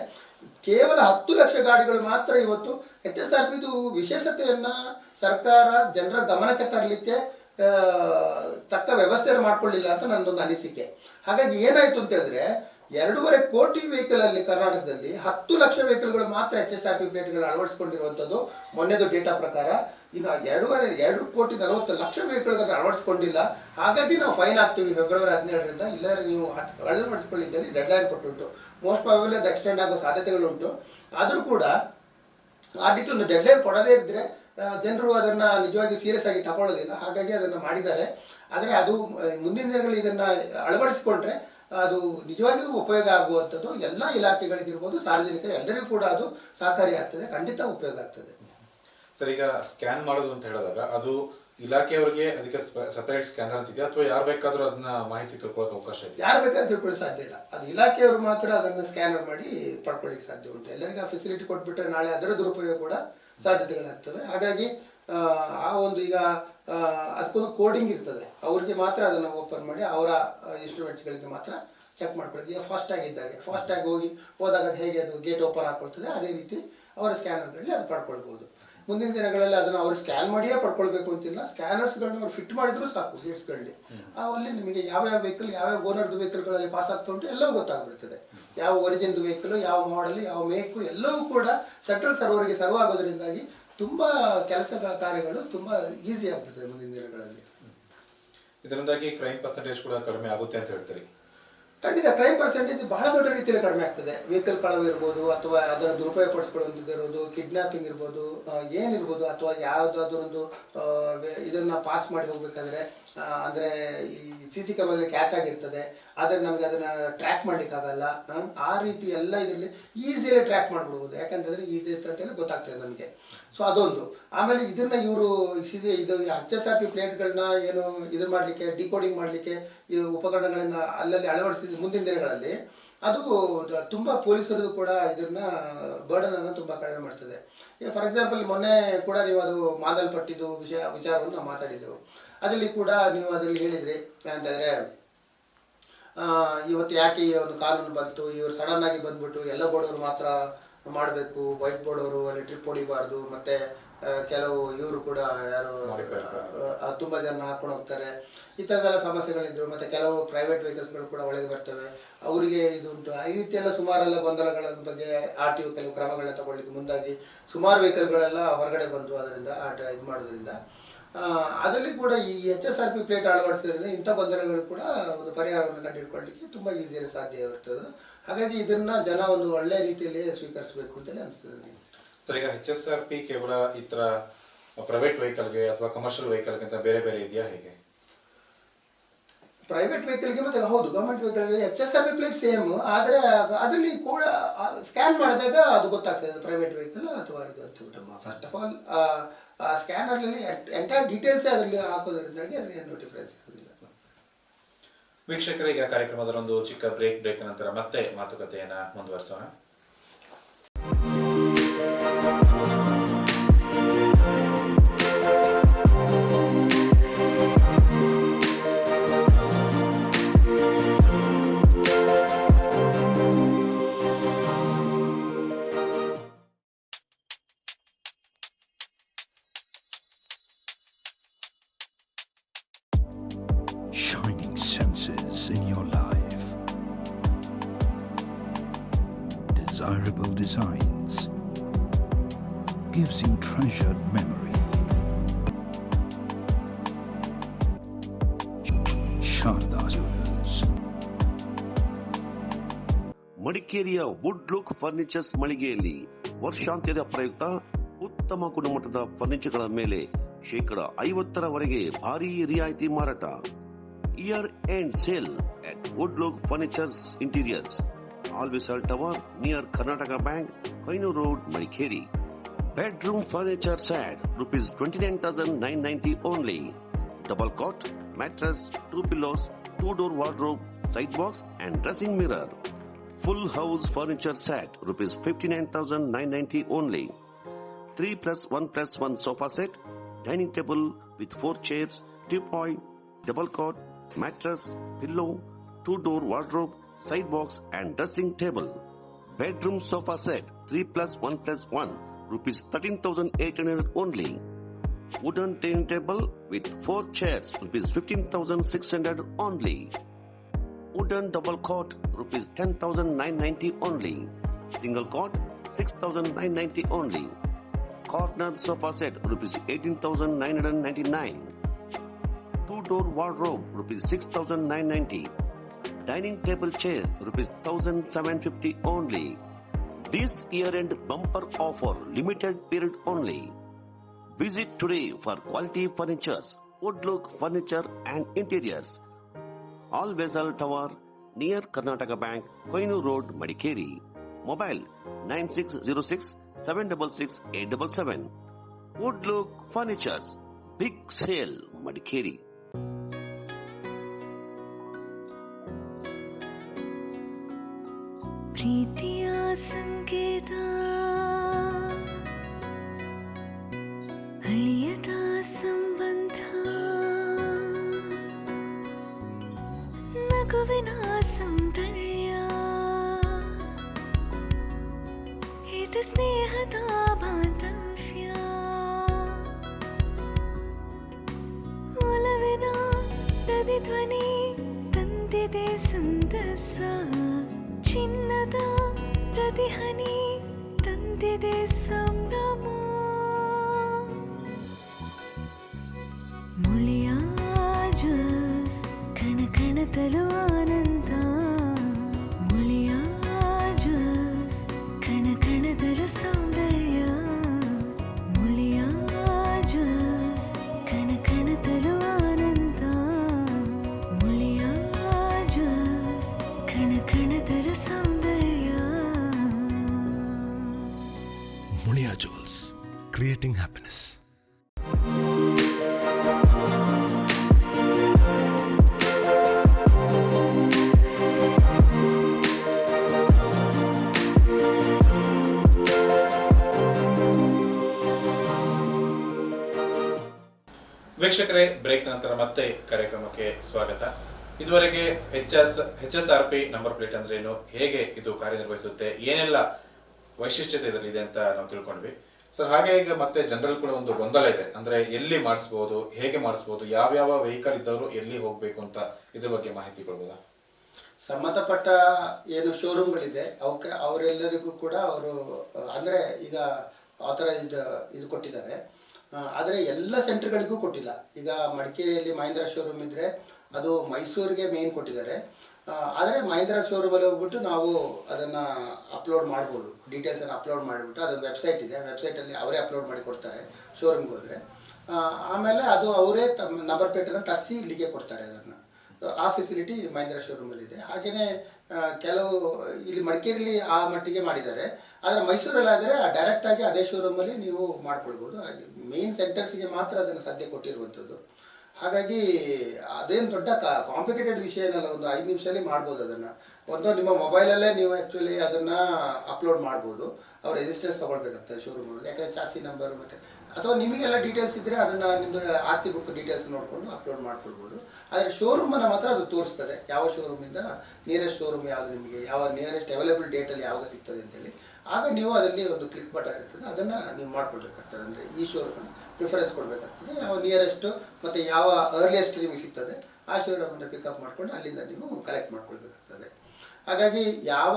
ಕೇವಲ ಹತ್ತು ಲಕ್ಷ ಗಾಡಿಗಳು ಮಾತ್ರ ಇವತ್ತು ಎಚ್ ಎಸ್ ಆರ್ ಪಿದು ವಿಶೇಷತೆಯನ್ನ ಸರ್ಕಾರ ಜನರ ಗಮನಕ್ಕೆ ತರಲಿಕ್ಕೆ ತಕ್ಕ ವ್ಯವಸ್ಥೆ ಮಾಡ್ಕೊಳ್ಳಿಲ್ಲ ಅಂತ ನನ್ನದೊಂದು ಅನಿಸಿಕೆ. ಹಾಗಾಗಿ ಏನಾಯ್ತು ಅಂತ ಹೇಳಿದ್ರೆ, ಎರಡೂವರೆ ಕೋಟಿ ವೆಹಿಕಲ್ ಅಲ್ಲಿ ಕರ್ನಾಟಕದಲ್ಲಿ ಹತ್ತು ಲಕ್ಷ ವೆಹಿಕಲ್ಗಳು ಮಾತ್ರ ಎಚ್ ಎಸ್ ಆರ್ ಪಿ ಪ್ಲೇಟ್ಗಳು ಮೊನ್ನೆದು ಡೇಟಾ ಪ್ರಕಾರ. ಇನ್ನು ಎರಡೂವರೆ, ಎರಡು ಕೋಟಿ ನಲವತ್ತು ಲಕ್ಷ ವೆಹಿಕಲ್ಗಳನ್ನು ಅಳವಡಿಸ್ಕೊಂಡಿಲ್ಲ. ಹಾಗಾಗಿ ನಾವು ಫೈನ್ ಹಾಕ್ತೀವಿ ಫೆಬ್ರವರಿ ಹದಿನೇಳರಿಂದ. ಇಲ್ಲಾಂದ್ರೆ ನೀವು ಅಳವಡಿಸ್ಕೊಳ್ಳಿದ್ದಲ್ಲಿ ಡೆಡ್ ಲೈನ್ ಕೊಟ್ಟುಂಟು ಮೋಸ್ಟ್ ಪ್ರಾಬಲಿ ಅದು ಎಕ್ಸ್ಟೆಂಡ್ ಆಗೋ ಸಾಧ್ಯತೆಗಳುಂಟು ಆದರೂ ಕೂಡ ಅದಕ್ಕೆ ಒಂದು ಡೆಡ್ ಲೈನ್ ಕೊಡದೇ ಇದ್ದರೆ ಜನರು ಅದನ್ನು ನಿಜವಾಗಿ ಸೀರಿಯಸ್ ಆಗಿ ತಗೊಳ್ಳೋದಿಲ್ಲ. ಹಾಗಾಗಿ ಅದನ್ನು ಮಾಡಿದ್ದಾರೆ. ಆದರೆ ಅದು ಮುಂದಿನ ದಿನಗಳಲ್ಲಿ ಇದನ್ನು ಅಳವಡಿಸಿಕೊಂಡ್ರೆ ಅದು ನಿಜವಾಗಿಯೂ ಉಪಯೋಗ ಆಗುವಂಥದ್ದು. ಎಲ್ಲ ಇಲಾಖೆಗಳಿಗಿರ್ಬೋದು ಸಾರ್ವಜನಿಕರು ಎಲ್ಲರಿಗೂ ಕೂಡ ಅದು ಸಹಕಾರಿ ಆಗ್ತದೆ. ಖಂಡಿತ ಉಪಯೋಗ ಆಗ್ತದೆ.
ಸರ್ ಈಗ ಸ್ಕ್ಯಾನ್ ಮಾಡೋದು ಅಂತ ಹೇಳಿದಾಗ ಅದು ಇಲಾಖೆಯವರಿಗೆ ಅದಕ್ಕೆ ಸಪರೇಟ್ ಸ್ಕ್ಯಾನರ್ ಅಂತ ಇದೆಯಾ? ಅಥವಾ ಯಾರು ಬೇಕಾದರೂ ಅದನ್ನ ಮಾಹಿತಿ ತಿಳ್ಕೊಳ್ಳೋಕೆ ಅವಕಾಶ ಇದೆ
ಯಾರು ಬೇಕಾದ್ರೂ ತಿಳ್ಕೊಳ್ಳಿ ಸಾಧ್ಯ ಇಲ್ಲ. ಅದು ಇಲಾಖೆಯವರು ಮಾತ್ರ ಅದನ್ನು ಸ್ಕ್ಯಾನರ್ ಮಾಡಿ ಪಡ್ಕೊಳ್ಳಿಕ್ಕೆ ಸಾಧ್ಯ ಉಂಟು. ಎಲ್ಲರಿಗೂ ಆ ಫೆಸಿಲಿಟಿ ಕೊಟ್ಬಿಟ್ರೆ ನಾಳೆ ಅದರ ದುರುಪಯೋಗ ಕೂಡ ಸಾಧ್ಯತೆಗಳಾಗ್ತವೆ ಹಾಗಾಗಿ ಆ, ಒಂದು ಈಗ ಅದಕ್ಕೊಂದು ಕೋಡಿಂಗ್ ಇರ್ತದೆ. ಅವ್ರಿಗೆ ಮಾತ್ರ ಅದನ್ನು ಓಪನ್ ಮಾಡಿ ಅವರ ಇನ್ಸ್ಟ್ರೂಮೆಂಟ್ಸ್ಗಳಿಗೆ ಮಾತ್ರ ಚೆಕ್ ಮಾಡ್ಕೊಳ್ಳಿ ಈಗ ಫಾಸ್ಟ್ ಇದ್ದಾಗೆ ಫಾಸ್ಟ್ ಆಗಿ ಹೋಗಿ ಹೋದಾಗ ಅದು ಹೇಗೆ ಅದು ಗೇಟ್ ಓಪನ್ ಹಾಕೊಳ್ತದೆ ಅದೇ ರೀತಿ ಅವರ ಸ್ಕ್ಯಾನರ್ಗಳಲ್ಲಿ ಅದು ಪಡ್ಕೊಳ್ಬೋದು. ಮುಂದಿನ ದಿನಗಳಲ್ಲಿ ಅದನ್ನು ಅವರು ಸ್ಕ್ಯಾನ್ ಮಾಡಿಯೇ ಪಡ್ಕೊಳ್ಬೇಕು ಅಂತಿಲ್ಲ. ಸ್ಕ್ಯಾನರ್ಸ್ಗಳನ್ನ ಅವ್ರು ಫಿಟ್ ಮಾಡಿದ್ರು ಸಾಕು ಗೇಟ್ಸ್ಗಳಲ್ಲಿ ಅಲ್ಲಿ ನಿಮಗೆ ಯಾವ್ಯಾವ ವೆಹಿಕಲ್ ಯಾವ್ಯಾವ ಓನರ್ದು ವೆಹಿಕಲ್ಗಳಲ್ಲಿ ಪಾಸ್ ಆಗ್ತಾ ಉಂಟು ಎಲ್ಲವೂ ಗೊತ್ತಾಗ್ಬಿಡ್ತದೆ. ಯಾವ ಒರಿಜಿನ್ದು ವೆಹಿಕಲ್ ಯಾವ ಮಾಡೆಲ್ ಯಾವ ಮೇಕು ಎಲ್ಲವೂ ಕೂಡ ಸೆಂಟ್ರಲ್ ಸರ್ವರ್ಗೆ ಸರ್ವ್ ಆಗೋದ್ರಿಂದಾಗಿ ತುಂಬ ಕೆಲಸ ಕಾರ್ಯಗಳು ತುಂಬ ಈಸಿ ಆಗ್ತದೆ ಮುಂದಿನ ದಿನಗಳಲ್ಲಿ.
ಇದರಿಂದಾಗಿ ಕ್ರೈಮ್ ಪರ್ಸೆಂಟೇಜ್ ಕೂಡ ಕಡಿಮೆ ಆಗುತ್ತೆ ಅಂತ ಹೇಳ್ತೀರಿ.
ಖಂಡಿತ ಕ್ರೈಮ್ ಪರ್ಸೆಂಟೇಜ್ ಬಹಳ ದೊಡ್ಡ ರೀತಿಯಲ್ಲಿ ಕಡಿಮೆ ಆಗ್ತದೆ. ವೆಹಿಕಲ್ ಕಳವು ಇರ್ಬೋದು ಅಥವಾ ಅದರ ದುರುಪಯೋಗ ಪಡಿಸ್ಕೊಳ್ಳುವಂಥದ್ದಿರ್ಬೋದು ಕಿಡ್ನಾಪಿಂಗ್ ಇರ್ಬೋದು ಏನಿರ್ಬೋದು ಅಥವಾ ಯಾವುದಾದ್ರೊಂದು ಇದನ್ನ ಪಾಸ್ ಮಾಡಿ ಹೋಗ್ಬೇಕಾದ್ರೆ ಅಂದರೆ ಈ ಸಿ ಸಿ ಕ್ಯಾಮರಲ್ಲಿ ಕ್ಯಾಚ್ ಆಗಿರ್ತದೆ. ಆದರೆ ನಮಗೆ ಅದನ್ನು ಟ್ರ್ಯಾಕ್ ಮಾಡಲಿಕ್ಕಾಗಲ್ಲ. ಆ, ರೀತಿ ಎಲ್ಲ ಇದರಲ್ಲಿ ಈಸಿಯಾಗಿ ಟ್ರ್ಯಾಕ್ ಮಾಡಿಬಿಡ್ಬೋದು. ಯಾಕಂತಂದರೆ ಇದು ಅಂತೇಳಿ ಗೊತ್ತಾಗ್ತದೆ ನಮಗೆ. ಸೊ ಅದೊಂದು. ಆಮೇಲೆ ಇದನ್ನ ಇವರು ಇದು ಎಚ್ ಎಸ್ ಆರ್ ಪಿ ಪ್ಲೇಟ್ಗಳನ್ನ ಏನು ಇದು ಮಾಡಲಿಕ್ಕೆ ಡಿಕೋಡಿಂಗ್ ಮಾಡಲಿಕ್ಕೆ, ಈ ಉಪಕರಣಗಳನ್ನ ಅಲ್ಲಲ್ಲಿ ಅಳವಡಿಸಿದ ಮುಂದಿನ ದಿನಗಳಲ್ಲಿ, ಅದು ತುಂಬ ಪೊಲೀಸರು ಕೂಡ ಇದನ್ನ ಬರ್ಡನ್ ಅನ್ನು ತುಂಬ ಕಡಿಮೆ ಮಾಡ್ತದೆ. ಈಗ ಫಾರ್ ಎಕ್ಸಾಂಪಲ್ ಮೊನ್ನೆ ಕೂಡ ನೀವು ಅದು ಮಾದಲ್ಪಟ್ಟಿದ್ದು ವಿಷಯ, ವಿಚಾರವನ್ನು ಮಾತಾಡಿದ್ದೆವು. ಅದರಲ್ಲಿ ಕೂಡ ನೀವು ಅದರಲ್ಲಿ ಹೇಳಿದ್ರಿ, ಅಂತಂದರೆ ಇವತ್ತು ಯಾಕೆ ಈ ಒಂದು ಕಾನೂನು ಬಂತು, ಇವರು ಸಡನ್ ಆಗಿ ಬಂದ್ಬಿಟ್ಟು ಎಲ್ಲ ಬೋರ್ಡವರು ಮಾತ್ರ ಮಾಡಬೇಕು ವೈಟ್ ಬೋರ್ಡ್ ಅವರು ಅಲ್ಲಿ ಟ್ರಿಪ್ ಹೊಡಿಬಾರ್ದು ಮತ್ತೆ ಕೆಲವು ಇವರು ಕೂಡ ಯಾರು ತುಂಬ ಜನ ಹಾಕೊಂಡು ಹೋಗ್ತಾರೆ. ಈ ಥರದೆಲ್ಲ ಸಮಸ್ಯೆಗಳಿದ್ರು ಮತ್ತೆ ಕೆಲವು ಪ್ರೈವೇಟ್ ವೆಹಿಕಲ್ಸ್ಗಳು ಕೂಡ ಒಳಗೆ ಬರ್ತವೆ. ಅವರಿಗೆ ಇದು ಉಂಟು. ಈ ರೀತಿಯೆಲ್ಲ ಎಲ್ಲ ಸುಮಾರೆಲ್ಲ ಗೊಂದಲಗಳ ಬಗ್ಗೆ ಆರ್ ಟಿ ಒ ಕೆಲವು ಕ್ರಮಗಳನ್ನ ತಗೊಳ್ಳಿಕ್ಕೆ ಮುಂದಾಗಿ ಸುಮಾರು ವೆಹಿಕಲ್ಗಳೆಲ್ಲ ಹೊರಗಡೆ ಬಂದು ಅದರಿಂದ ಆಟ ಇದು ಮಾಡೋದ್ರಿಂದ ಅದರಲ್ಲಿ ಕೂಡ ಈ H S R P plate ಅಳವಡಿಸೋದ್ರಿಂದ ಇಂಥ ಗೊಂದಲಗಳು ಕೂಡ ಒಂದು ಪರಿಹಾರವನ್ನು ಕಂಡುಹಿಡ್ಕೊಳ್ಳಿಕ್ಕೆ ತುಂಬ ಈಸಿಯಲ್ಲಿ ಸಾಧ್ಯ ಇರ್ತದೆ. ಹಾಗಾಗಿ ಇದನ್ನ ಜನ ಒಂದು ಒಳ್ಳೆಯ ರೀತಿಯಲ್ಲಿ ಸ್ವೀಕರಿಸಬೇಕು ಅಂತಲೇ ಅನಿಸ್ತದೆ ಸರಿಯಾಗಿ
ಸರ್ ಈಗ ಎಚ್ ಎಸ್ ಆರ್ ಪಿ ಕೇವಲ ಈ ತರ ಪ್ರೈವೇಟ್ ವೆಹಿಕಲ್ಗೆ ಅಥವಾ ಕಮರ್ಷಿಯಲ್ ವೆಹಿಕಲ್ಗೆ ಅಂತ ಬೇರೆ ಬೇರೆ ಇದೆಯಾ ಹೇಗೆ?
ಪ್ರೈವೇಟ್ ವೆಹಿಕಲ್ಗೆ ಮತ್ತೆ ಹೌದು government ವೆಹಿಕಲ್ಗೆ H S R P plate same ಆದರೆ ಅದರಲ್ಲಿ ಕೂಡ ಸ್ಕ್ಯಾನ್ ಮಾಡಿದಾಗ ಅದು ಗೊತ್ತಾಗ್ತದೆ ಪ್ರೈವೇಟ್ ವೆಹಿಕಲ್ ಅಥವಾ ಇದು ಅಂತ ಫಸ್ಟ್ ಆಫ್ ಆಲ್ ಆ ಸ್ಕ್ಯಾನರ್ನಲ್ಲಿ ಎಂಟೈರ್ ಡೀಟೇಲ್ಸೇ ಅದರಲ್ಲಿ ಹಾಕೋದ್ರಿಂದಾಗಿ ಅಲ್ಲಿ ಏನು ಡಿಫ್ರೆನ್ಸ್ ಇರೋದಿಲ್ಲ.
ವೀಕ್ಷಕರಿಗೆ ಕಾರ್ಯಕ್ರಮದ ಒಂದು ಚಿಕ್ಕ ಬ್ರೇಕ್ ಬ್ರೇಕ್ ನಂತರ ಮತ್ತೆ ಮಾತುಕತೆಯನ್ನ ಮುಂದುವರಿಸೋಣ.
ಮಡಿಕೇರಿಯ ವುಡ್ ಲುಕ್ ಫರ್ನಿಚರ್ಸ್ ಮಳಿಗೆಯಲ್ಲಿ ವರ್ಷಾಂತ್ಯದ ಪ್ರಯುಕ್ತ ಉತ್ತಮ ಗುಣಮಟ್ಟದ ಫರ್ನಿಚರ್ಗಳ ಮೇಲೆ ಶೇಕಡ ಐವತ್ತರವರೆಗೆ ಭಾರಿ ರಿಯಾಯಿತಿ ಮಾರಾಟ. Year end sale at Wood Look furnitures interiors ಆಲ್ವಿಸಲ್ tower near Karnataka Bank Kainuru road Madikeri bedroom furniture set rupees twenty nine thousand nine ninety only double cot mattress, two pillows, two door wardrobe, side box and dressing mirror. Full house furniture set, rupees 59,990 only. 3 plus 1 plus 1 sofa set, dining table with 4 chairs, teapoy, double cot, mattress, pillow, two door wardrobe, side box and dressing table. Bedroom sofa set, 3 plus 1 plus 1, rupees 13,800 only. Wooden dining table with four chairs, rupees 15,600 only. Wooden double cot, rupees 10,990 only. Single cot, 6,990 only. Corner sofa set, rupees 18,999. Two door wardrobe, rupees 6,990. Dining table chair, rupees 1,750 only. This year end bumper offer, limited period only. Visit today for quality furnitures, Woodlook Furniture and Interiors. All Vessel Tower near Karnataka Bank, Koinu Road, Madikeri. Mobile 9606 766 877. Woodlook Furnitures. Big sale, Madikeri.
ಪ್ರೀತಿಯ ಸಂಕೇತ
వినాశం creating happiness.
ವೀಕ್ಷಕರೇ, ಬ್ರೇಕ್ ನಂತರ ಮತ್ತೆ ಕಾರ್ಯಕ್ರಮಕ್ಕೆ ಸ್ವಾಗತ ಇದುವರೆಗೆ H S H S R P number plate ಅಂದ್ರೆ ಏನು, ಹೇಗೆ ಇದು ಕಾರ್ಯನಿರ್ವಹಿಸುತ್ತೆ, ಏನೆಲ್ಲ ವೈಶಿಷ್ಟ್ಯತೆ ಇದರಲ್ಲಿದೆ ಅಂತ ನಾವು ತಿಳ್ಕೊಂಡ್ವಿ ಸರ್, ಹಾಗೆ ಈಗ ಮತ್ತೆ ಜನರಲ್ ಕೂಡ ಒಂದು ಗೊಂದಲ ಇದೆ. ಅಂದ್ರೆ ಎಲ್ಲಿ ಮಾಡಿಸ್ಬೋದು, ಹೇಗೆ ಮಾಡಿಸ್ಬೋದು, ಯಾವ್ಯಾವ ವೆಹಿಕಲ್ ಇದ್ದವರು ಎಲ್ಲಿ ಹೋಗ್ಬೇಕು ಅಂತ ಇದ್ರ ಬಗ್ಗೆ ಮಾಹಿತಿ ಕೊಡ್ಬೋದಾ?
ಸಂಬಂಧಪಟ್ಟ ಏನು ಶೋರೂಮ್ಗಳಿದೆ ಅವಕ್ಕೆ ಅವರೆಲ್ಲರಿಗೂ ಕೂಡ ಅವರು, ಅಂದರೆ ಈಗ ಆಥರೈಸ್ಡ್ ಇದು ಕೊಟ್ಟಿದ್ದಾರೆ. ಆದರೆ ಎಲ್ಲ ಸೆಂಟರ್ಗಳಿಗೂ ಕೊಟ್ಟಿಲ್ಲ. ಈಗ ಮಡಿಕೇರಿಯಲ್ಲಿ ಮಹೇಂದ್ರ ಶೋರೂಮ್ ಇದ್ದರೆ ಅದು ಮೈಸೂರಿಗೆ ಮೇನ್ ಕೊಟ್ಟಿದ್ದಾರೆ. ಆದರೆ ಮಹೇಂದ್ರ ಶೋರೂಮಲ್ಲಿ ಹೋಗ್ಬಿಟ್ಟು ನಾವು ಅದನ್ನು ಅಪ್ಲೋಡ್ ಮಾಡ್ಬೋದು. ಡೀಟೇಲ್ಸನ್ನು ಅಪ್ಲೋಡ್ ಮಾಡಿಬಿಟ್ಟು ಅದೊಂದು ವೆಬ್ಸೈಟ್ ಇದೆ. ವೆಬ್ಸೈಟಲ್ಲಿ ಅವರೇ ಅಪ್ಲೋಡ್ ಮಾಡಿ ಕೊಡ್ತಾರೆ ಶೋರೂಮ್ಗೆ ಹೋದರೆ. ಆಮೇಲೆ ಅದು ಅವರೇ ತಮ್ಮ ನಂಬರ್ ಪ್ಲೇಟನ್ನು ತರಿಸಿ ಇಲ್ಲಿಗೆ ಕೊಡ್ತಾರೆ ಅದನ್ನು. ಆ ಫೆಸಿಲಿಟಿ ಮಹೇಂದ್ರ ಶೋರೂಮಲ್ಲಿದೆ ಹಾಗೆಯೇ ಕೆಲವು ಇಲ್ಲಿ ಮಡಿಕೇರಿಲಿ ಆ ಮಟ್ಟಿಗೆ ಮಾಡಿದ್ದಾರೆ. ಆದರೆ ಮೈಸೂರಲ್ಲಾದರೆ ಡೈರೆಕ್ಟಾಗಿ ಅದೇ ಶೋರೂಮಲ್ಲಿ ನೀವು ಮಾಡ್ಕೊಳ್ಬೋದು. ಹಾಗೆ ಮೇನ್ ಸೆಂಟರ್ಸಿಗೆ ಮಾತ್ರ ಅದನ್ನು ಸದ್ಯ ಕೊಟ್ಟಿರುವಂಥದ್ದು. ಹಾಗಾಗಿ ಅದೇನು ದೊಡ್ಡ ಕಾಂಪ್ಲಿಕೇಟೆಡ್ ವಿಷಯ ಏನಲ್ಲ, ಒಂದು ಐದು ನಿಮಿಷದಲ್ಲಿ ಮಾಡ್ಬೋದು ಅದನ್ನು. ಒಂದು ನಿಮ್ಮ ಮೊಬೈಲಲ್ಲೇ ನೀವು ಆ್ಯಕ್ಚುಲಿ ಅದನ್ನು ಅಪ್ಲೋಡ್ ಮಾಡ್ಬೋದು. ಅವ್ರ ರೆಜಿಸ್ಟರ್ಸ್ ತೊಗೊಳ್ಬೇಕಾಗ್ತದೆ ಶೋರೂಮಲ್ಲಿ ಯಾಕಂದರೆ ಚಾಸಿ ನಂಬರ್ ಮತ್ತು ಅಥವಾ ನಿಮಗೆಲ್ಲ ಡೀಟೇಲ್ಸ್ ಇದ್ದರೆ ಅದನ್ನು ನಿಮ್ಮದು ಆರ್ ಸಿ ಬುಕ್ ಡೀಟೇಲ್ಸ್ ನೋಡಿಕೊಂಡು ಅಪ್ಲೋಡ್ ಮಾಡ್ಕೊಳ್ಬೋದು. ಆದರೆ ಶೋರೂಮನ್ನು ಮಾತ್ರ ಅದು ತೋರಿಸ್ತದೆ. ಯಾವ ಶೋರೂಮಿಂದ ನಿಯರೆಸ್ಟ್ ಶೋರೂಮ್ ಯಾವುದು ನಿಮಗೆ, ಯಾವ ನಿಯರೆಸ್ಟ್ ಅವೈಲೇಬಲ್ ಡೇಟಲ್ಲಿ ಯಾವಾಗ ಸಿಗ್ತದೆ ಅಂತೇಳಿ. ಆಗ ನೀವು ಅದರಲ್ಲಿ ಒಂದು ಕ್ಲಿಕ್ ಬಟನ್ ಇರ್ತದೆ, ಅದನ್ನು ನೀವು ಮಾಡ್ಕೊಳ್ಬೇಕಾಗ್ತದೆ. ಅಂದರೆ ಈ ಶೋರೂಮನ್ನು ಪ್ರಿಫರೆನ್ಸ್ ಕೊಡಬೇಕಾಗ್ತದೆ. ಯಾವ ನಿಯರೆಸ್ಟು ಮತ್ತು ಯಾವ ಅರ್ಲಿಯೆಸ್ಟ್ ನಿಮಗೆ ಸಿಗ್ತದೆ, ಆ ಶೋರೂಮನ್ನು ಪಿಕಪ್ ಮಾಡ್ಕೊಂಡು ಅಲ್ಲಿಂದ ನೀವು ಕಲೆಕ್ಟ್ ಮಾಡ್ಕೊಳ್ಬೇಕಾಗ್ತದೆ. ಹಾಗಾಗಿ ಯಾವ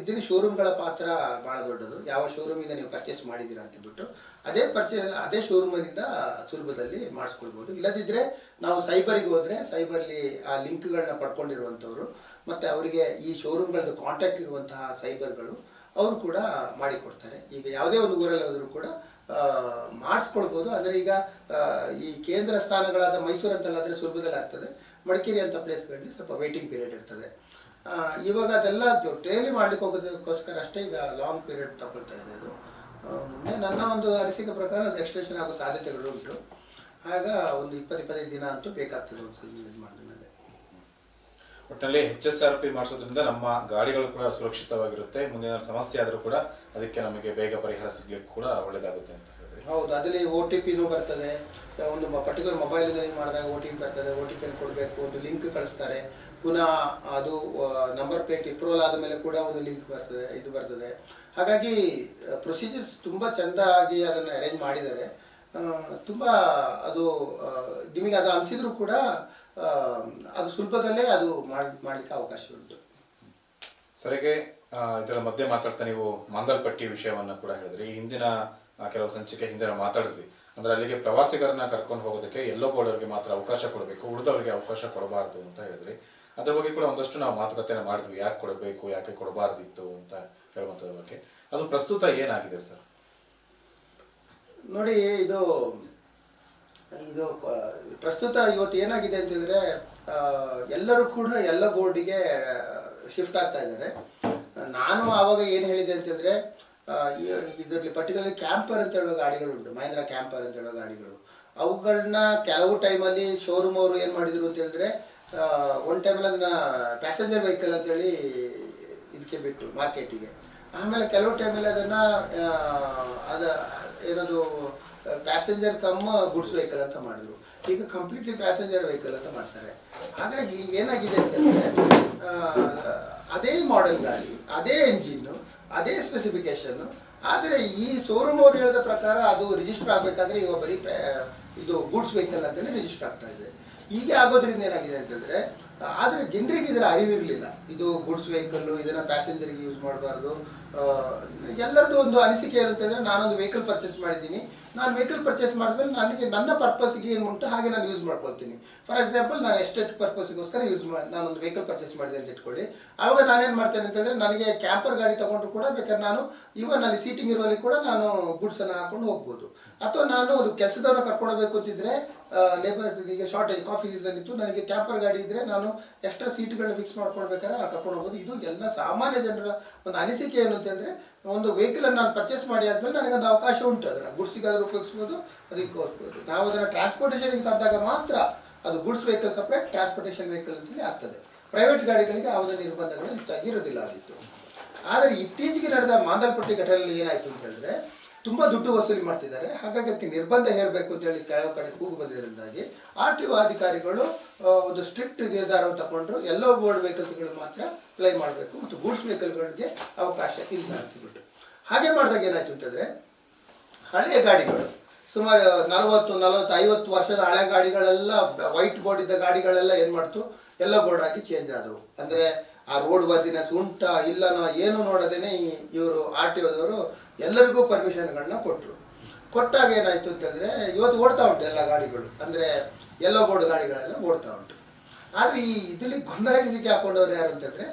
ಇದರ ಶೋರೂಮ್ಗಳ ಪಾತ್ರ ಭಾಳ ದೊಡ್ಡದು. ಯಾವ ಶೋರೂಮಿಂದ ನೀವು ಪರ್ಚೇಸ್ ಮಾಡಿದ್ದೀರಾ ಅಂತ ಬಿಟ್ಟು ಅದೇ ಪರ್ಚೇಸ್ ಅದೇ ಶೋರೂಮಿಂದ ಸುಲಭದಲ್ಲಿ ಮಾಡಿಸ್ಕೊಳ್ಬೋದು. ಇಲ್ಲದಿದ್ದರೆ ನಾವು ಸೈಬರಿಗೆ ಹೋದರೆ ಸೈಬರ್ಲಿ ಆ ಲಿಂಕ್ಗಳನ್ನ ಪಡ್ಕೊಂಡಿರುವಂಥವ್ರು, ಮತ್ತು ಅವರಿಗೆ ಈ ಶೋರೂಮ್ಗಳದ್ದು ಕಾಂಟ್ಯಾಕ್ಟ್ ಇರುವಂತಹ ಸೈಬರ್ಗಳು ಅವರು ಕೂಡ ಮಾಡಿಕೊಡ್ತಾರೆ. ಈಗ ಯಾವುದೇ ಒಂದು ಊರಲ್ಲಿ ಹೋದರೂ ಕೂಡ ಮಾಡಿಸ್ಕೊಳ್ಬೋದು. ಅಂದರೆ ಈಗ ಈ ಕೇಂದ್ರ ಸ್ಥಾನಗಳಾದ ಮೈಸೂರು ಅಂತಲ್ಲಾದರೆ ಸುಲಭದಲ್ಲಿ ಆಗ್ತದೆ. ಮಡಿಕೇರಿ ಅಂತ ಪ್ಲೇಸ್ಗಳಲ್ಲಿ ಸ್ವಲ್ಪ ವೈಟಿಂಗ್ ಪೀರಿಯಡ್ ಇರ್ತದೆ. ಇವಾಗ ಅದೆಲ್ಲ ಜೊತೆಯಲ್ಲಿ ಮಾಡ್ಲಿಕ್ಕೆ ಹೋಗೋದಕ್ಕೋಸ್ಕರ ಅಷ್ಟೇ ಈಗ ಲಾಂಗ್ ಪೀರಿಯಡ್ ತಗೊಳ್ತಾ ಇದೆ ಅದು. ಮುಂದೆ ನನ್ನ ಒಂದು ಅನಿಸಿಕೆ ಪ್ರಕಾರ ಅದು ಎಕ್ಸ್ಟೆನ್ಷನ್ ಆಗೋ ಸಾಧ್ಯತೆಗಳು ಉಂಟು. ಆಗ ಒಂದು ಇಪ್ಪತ್ತು, ಇಪ್ಪತ್ತೈದು ದಿನ ಅಂತೂ ಬೇಕಾಗ್ತದೆ ಒಂದು ಇದು ಮಾಡಿದ ಮೇಲೆ
ಒಟ್ಟಿನಲ್ಲಿ ಎಚ್ ಎಸ್ ಆರ್ ಪಿ ಮಾಡಿಸೋದ್ರಿಂದ ನಮ್ಮ ಗಾಡಿಗಳು ಕೂಡ ಸುರಕ್ಷಿತವಾಗಿರುತ್ತೆ. ಮುಂದಿನ ಸಮಸ್ಯೆ ಆದರೂ ಕೂಡ ಅದಕ್ಕೆ ನಮಗೆ ಬೇಗ ಪರಿಹಾರ ಸಿಗ್ಲಿಕ್ಕೆ ಕೂಡ ಒಳ್ಳೇದಾಗುತ್ತೆ ಅಂತ ಹೇಳಿದ್ರೆ.
ಹೌದು, ಅದರಲ್ಲಿ ಓ ಟಿ ಪಿನೂ ಬರ್ತದೆ. ಒಂದು ಪರ್ಟಿಕ್ಯುಲರ್ ಮೊಬೈಲಿಂದ ಮಾಡಿದಾಗ ಓ ಟಿ ಪಿ ಬರ್ತದೆ, ಓ ಟಿ ಪಿಯನ್ನು ಕೊಡಬೇಕು, ಒಂದು ಲಿಂಕ್ ಕಳಿಸ್ತಾರೆ. ಪುನಃ ಅದು ನಂಬರ್ ಪ್ಲೇಟ್ ಇಪ್ರೂವಲ್ ಆದ ಮೇಲೆ ಕೂಡ ಒಂದು ಲಿಂಕ್ ಬರ್ತದೆ, ಇದು ಬರ್ತದೆ. ಹಾಗಾಗಿ ಪ್ರೊಸೀಜರ್ಸ್ ತುಂಬ ಚೆಂದಾಗಿ ಅದನ್ನು ಅರೇಂಜ್ ಮಾಡಿದ್ದಾರೆ. ತುಂಬ ಅದು ನಿಮಗೆ ಅದು ಅನಿಸಿದ್ರು ಕೂಡ ಅದು ಸುಲಭದಲ್ಲೇ ಅದು ಮಾಡಿ ಮಾಡಲಿಕ್ಕೆ ಅವಕಾಶ ಉಂಟು.
ಸರಿಗೆ ಇದರ ಮಧ್ಯೆ ಮಾತಾಡ್ತಾ ನೀವು ಮಾಂದಲ್ಪಟ್ಟಿ ವಿಷಯವನ್ನು ಕೂಡ ಹೇಳಿದ್ರಿ. ಈ ಹಿಂದಿನ ಕೆಲವು ಸಂಚಿಕೆ ಹಿಂದೆ ನಾವು ಮಾತಾಡಿದ್ವಿ. ಅಂದ್ರೆ ಅಲ್ಲಿಗೆ ಪ್ರವಾಸಿಗರನ್ನ ಕರ್ಕೊಂಡು ಹೋಗೋದಕ್ಕೆ ಎಲ್ಲೋ ಬೋರ್ಡರ್ಗೆ ಮಾತ್ರ ಅವಕಾಶ ಕೊಡಬೇಕು ಉಳಿದವರಿಗೆ ಅವಕಾಶ ಕೊಡಬಾರ್ದು ಅಂತ ಹೇಳಿದ್ರಿ. ಅದ್ರ ಬಗ್ಗೆ ಕೂಡ ಒಂದಷ್ಟು ನಾವು ಮಾತುಕತೆನ ಮಾಡಿದ್ವಿ. ಯಾಕೆ ಕೊಡಬೇಕು ಯಾಕೆ ಕೊಡಬಾರ್ದಿತ್ತು ಅಂತ ಹೇಳುವಂಥದ್ರ ಬಗ್ಗೆ. ಅದು ಪ್ರಸ್ತುತ ಏನಾಗಿದೆ ಸರ್?
ನೋಡಿ ಇದು ಇದು ಪ್ರಸ್ತುತ ಇವತ್ತು ಏನಾಗಿದೆ ಅಂತಂದರೆ ಎಲ್ಲರೂ ಕೂಡ ಎಲ್ಲ ಬೋರ್ಡಿಗೆ ಶಿಫ್ಟ್ ಆಗ್ತಾ ಇದ್ದಾರೆ. ನಾನು ಆವಾಗ ಏನು ಹೇಳಿದೆ ಅಂತಂದರೆ ಇದರಲ್ಲಿ ಪರ್ಟಿಕ್ಯುಲರ್ ಕ್ಯಾಂಪರ್ ಅಂತ ಹೇಳೋ ಗಾಡಿಗಳುಂಟು ಮಹೇಂದ್ರ ಕ್ಯಾಂಪರ್ ಅಂತ ಹೇಳುವ ಗಾಡಿಗಳು. ಅವುಗಳನ್ನ ಕೆಲವು ಟೈಮಲ್ಲಿ ಶೋರೂಮ್ ಅವರು ಏನು ಮಾಡಿದರು ಅಂತ ಹೇಳಿದ್ರೆ ಒಂದು ಟೈಮಲ್ಲಿ ಅದನ್ನ ಪ್ಯಾಸೆಂಜರ್ ವೆಹಿಕಲ್ ಅಂತೇಳಿ ಇದಕ್ಕೆ ಬಿಟ್ಟು ಮಾರ್ಕೆಟಿಗೆ ಆಮೇಲೆ ಕೆಲವು ಟೈಮಲ್ಲಿ ಅದನ್ನು ಅದ, ಏನದು ಪ್ಯಾಸೆಂಜರ್ ಕಮ್ಮ ಗುಡ್ಸ್ ವೆಹಿಕಲ್ ಅಂತ ಮಾಡಿದ್ರು. ಈಗ ಕಂಪ್ಲೀಟ್ಲಿ ಪ್ಯಾಸೆಂಜರ್ ವೆಹಿಕಲ್ ಅಂತ ಮಾಡ್ತಾರೆ. ಹಾಗಾಗಿ ಏನಾಗಿದೆ ಅಂತಂದರೆ ಅದೇ ಮಾಡೆಲ್ ಗಾಡಿ, ಅದೇ ಎಂಜಿನ್ನು ಅದೇ ಸ್ಪೆಸಿಫಿಕೇಶನ್ನು ಆದರೆ ಈ ಶೋರೂಮ್ ಅವ್ರು ಹೇಳಿದ ಪ್ರಕಾರ ಅದು ರಿಜಿಸ್ಟರ್ ಆಗಬೇಕಾದ್ರೆ ಈಗ ಬರೀ ಇದು ಗೂಡ್ಸ್ ವೆಹಿಕಲ್ ಅಂತೇಳಿ ರಿಜಿಸ್ಟರ್ ಆಗ್ತಾ ಇದೆ. ಹೀಗೆ ಆಗೋದ್ರಿಂದ ಏನಾಗಿದೆ ಅಂತಂದರೆ, ಆದರೆ ಜನರಿಗೆ ಇದರ ಅರಿವಿರಲಿಲ್ಲ. ಇದು ಗುಡ್ಸ್ ವೆಹಿಕಲ್ಲು ಇದನ್ನು ಪ್ಯಾಸೆಂಜರ್ಗೆ ಯೂಸ್ ಮಾಡಬಾರ್ದು ಎಲ್ಲರದ್ದು ಒಂದು ಅನಿಸಿಕೆ ಏನಂತಂದರೆ, ನಾನೊಂದು ವೆಹಿಕಲ್ ಪರ್ಚೇಸ್ ಮಾಡಿದ್ದೀನಿ. ನಾನು ವೆಹಿಕಲ್ ಪರ್ಚೇಸ್ ಮಾಡಿದ್ಮೇಲೆ ನನಗೆ ನನ್ನ ಪರ್ಪಸ್ಗೆ ಏನು ಉಂಟು ಹಾಗೆ ನಾನು ಯೂಸ್ ಮಾಡ್ಕೊಳ್ತೀನಿ. ಫಾರ್ ಎಕ್ಸಾಂಪಲ್ ನಾನು ಎಸ್ಟೇಟ್ ಪರ್ಪಸ್ಗೋಸ್ಕರ ಯೂಸ್ ಮಾಡಿ ನಾನೊಂದು ವೆಹಿಕಲ್ ಪರ್ಚೇಸ್ ಮಾಡಿದೆ ಅಂತ ಇಟ್ಕೊಳ್ಳಿ. ಆವಾಗ ನಾನೇನು ಮಾಡ್ತೇನೆ ಅಂತಂದರೆ ನನಗೆ ಕ್ಯಾಂಪರ್ ಗಾಡಿ ತೊಗೊಂಡ್ರು ಕೂಡ ಬೇಕಾದ್ರೆ ನಾನು ಇವನ್ ಅಲ್ಲಿ ಸೀಟಿಂಗ್ ಇರುವಲ್ಲಿ ಕೂಡ ನಾನು ಗುಡ್ಸನ್ನು ಹಾಕೊಂಡು ಹೋಗ್ಬೋದು. ಅಥವಾ ನಾನು ಒಂದು ಕೆಲಸದವನ್ನ ಕರ್ಕೊಳ್ಬೇಕು ಅಂತಿದ್ರೆ ಲೇಬರ್ ಈಗ ಶಾರ್ಟೇಜ್ ಕಾಫಿ ಇತ್ತು, ನನಗೆ ಕ್ಯಾಂಪರ್ ಗಾಡಿ ಇದ್ದರೆ ನಾನು ಎಕ್ಸ್ಟ್ರಾ ಸೀಟ್ಗಳನ್ನ ಫಿಕ್ಸ್ ಮಾಡ್ಕೊಳ್ಬೇಕಾದ್ರೆ ನಾನು ಕರ್ಕೊಂಡು ಹೋಗ್ಬೋದು ಇದು ಎಲ್ಲ ಸಾಮಾನ್ಯ ಜನರ ಒಂದು ಅನಿಸಿಕೆ ಏನು ಅಂತಂದರೆ ಒಂದು ವೆಹಿಕಲನ್ನು ನಾನು ಪರ್ಚೇಸ್ ಮಾಡಿ ಆದಮೇಲೆ ನನಗೆ ಒಂದು ಅವಕಾಶ ಉಂಟು. ಅದನ್ನು ಗುಡ್ಸಿಗಾದ್ರೂ ಉಪಯೋಗಿಸ್ಬೋದು ಅದಕ್ಕೆ ನಾವು ಅದನ್ನು ಟ್ರಾನ್ಸ್ಪೋರ್ಟೇಷನ್ಗೆ ತಂದಾಗ ಮಾತ್ರ ಅದು goods vehicle separate transportation vehicle ಅಂತಲೇ ಆಗ್ತದೆ. ಪ್ರೈವೇಟ್ ಗಾಡಿಗಳಿಗೆ ಯಾವುದೇ ನಿರ್ಬಂಧಗಳು ಹೆಚ್ಚಾಗಿ ಇರೋದಿಲ್ಲ ಆಗಿತ್ತು ಆದರೆ ಇತ್ತೀಚೆಗೆ ನಡೆದ ಮಾಂದಲ್ಪಟ್ಟಿ ಘಟನೆಯಲ್ಲಿ ಏನಾಯಿತು ಅಂತಂದರೆ ತುಂಬ ದುಡ್ಡು ವಸೂಲಿ ಮಾಡ್ತಿದ್ದಾರೆ. ಹಾಗಾಗಿ ಅದಕ್ಕೆ ನಿರ್ಬಂಧ ಹೇರಬೇಕು ಅಂತ ಹೇಳಿ ಕೆಲವು ಕಡೆ ಕೂಗು ಬಂದಿರೋದಾಗಿ ಆರ್ ಟಿ ಒ ಅಧಿಕಾರಿಗಳು ಒಂದು ಸ್ಟ್ರಿಕ್ಟ್ ನಿರ್ಧಾರವನ್ನು ತಗೊಂಡ್ರು ಎಲ್ಲೋ ಬೋರ್ಡ್ ವೆಹಿಕಲ್ಸ್ಗಳು ಮಾತ್ರ ಅಪ್ಲೈ ಮಾಡಬೇಕು ಮತ್ತು ಗೂಡ್ಸ್ ವೆಹಿಕಲ್ಗಳಿಗೆ ಅವಕಾಶ ಇಲ್ಲ ಅಂತ ಹೇಳ್ಬಿಟ್ಟು ಹಾಗೆ ಮಾಡಿದಾಗ ಏನಾಯ್ತು ಅಂತಂದರೆ ಹಳೆಯ ಗಾಡಿಗಳು, ಸುಮಾರು ನಲವತ್ತು ನಲವತ್ತು ಐವತ್ತು ವರ್ಷದ ಹಳೆ ಗಾಡಿಗಳೆಲ್ಲ ವೈಟ್ ಬೋರ್ಡ್ ಇದ್ದ ಗಾಡಿಗಳೆಲ್ಲ ಏನು ಮಾಡ್ತು? ಎಲ್ಲ ಬೋರ್ಡ್ ಹಾಕಿ ಚೇಂಜ್ ಆದವು. ಅಂದರೆ ಆ ರೋಡ್ ವರ್ದಿನೆಸ್ ಉಂಟಾ ಇಲ್ಲನೋ ಏನು ನೋಡದೇನೆ ಇವರು ಆರ್ ಟಿ ಒದವರು ಎಲ್ಲರಿಗೂ ಪರ್ಮಿಷನ್ಗಳನ್ನ ಕೊಟ್ಟರು ಕೊಟ್ಟಾಗ ಏನಾಯಿತು ಅಂತಂದರೆ ಇವತ್ತು ಓಡ್ತಾ ಉಂಟು ಎಲ್ಲ ಗಾಡಿಗಳು. ಅಂದರೆ ಎಲ್ಲೋ ಬೋರ್ಡ್ ಗಾಡಿಗಳೆಲ್ಲ ಓಡ್ತಾ ಉಂಟು. ಆದರೆ ಈ ಇದರಲ್ಲಿ ಗೊಂದಲಕ್ಕೆ ಸಿಕ್ಕಿ ಹಾಕೊಂಡವ್ರು ಯಾರು ಅಂತಂದರೆ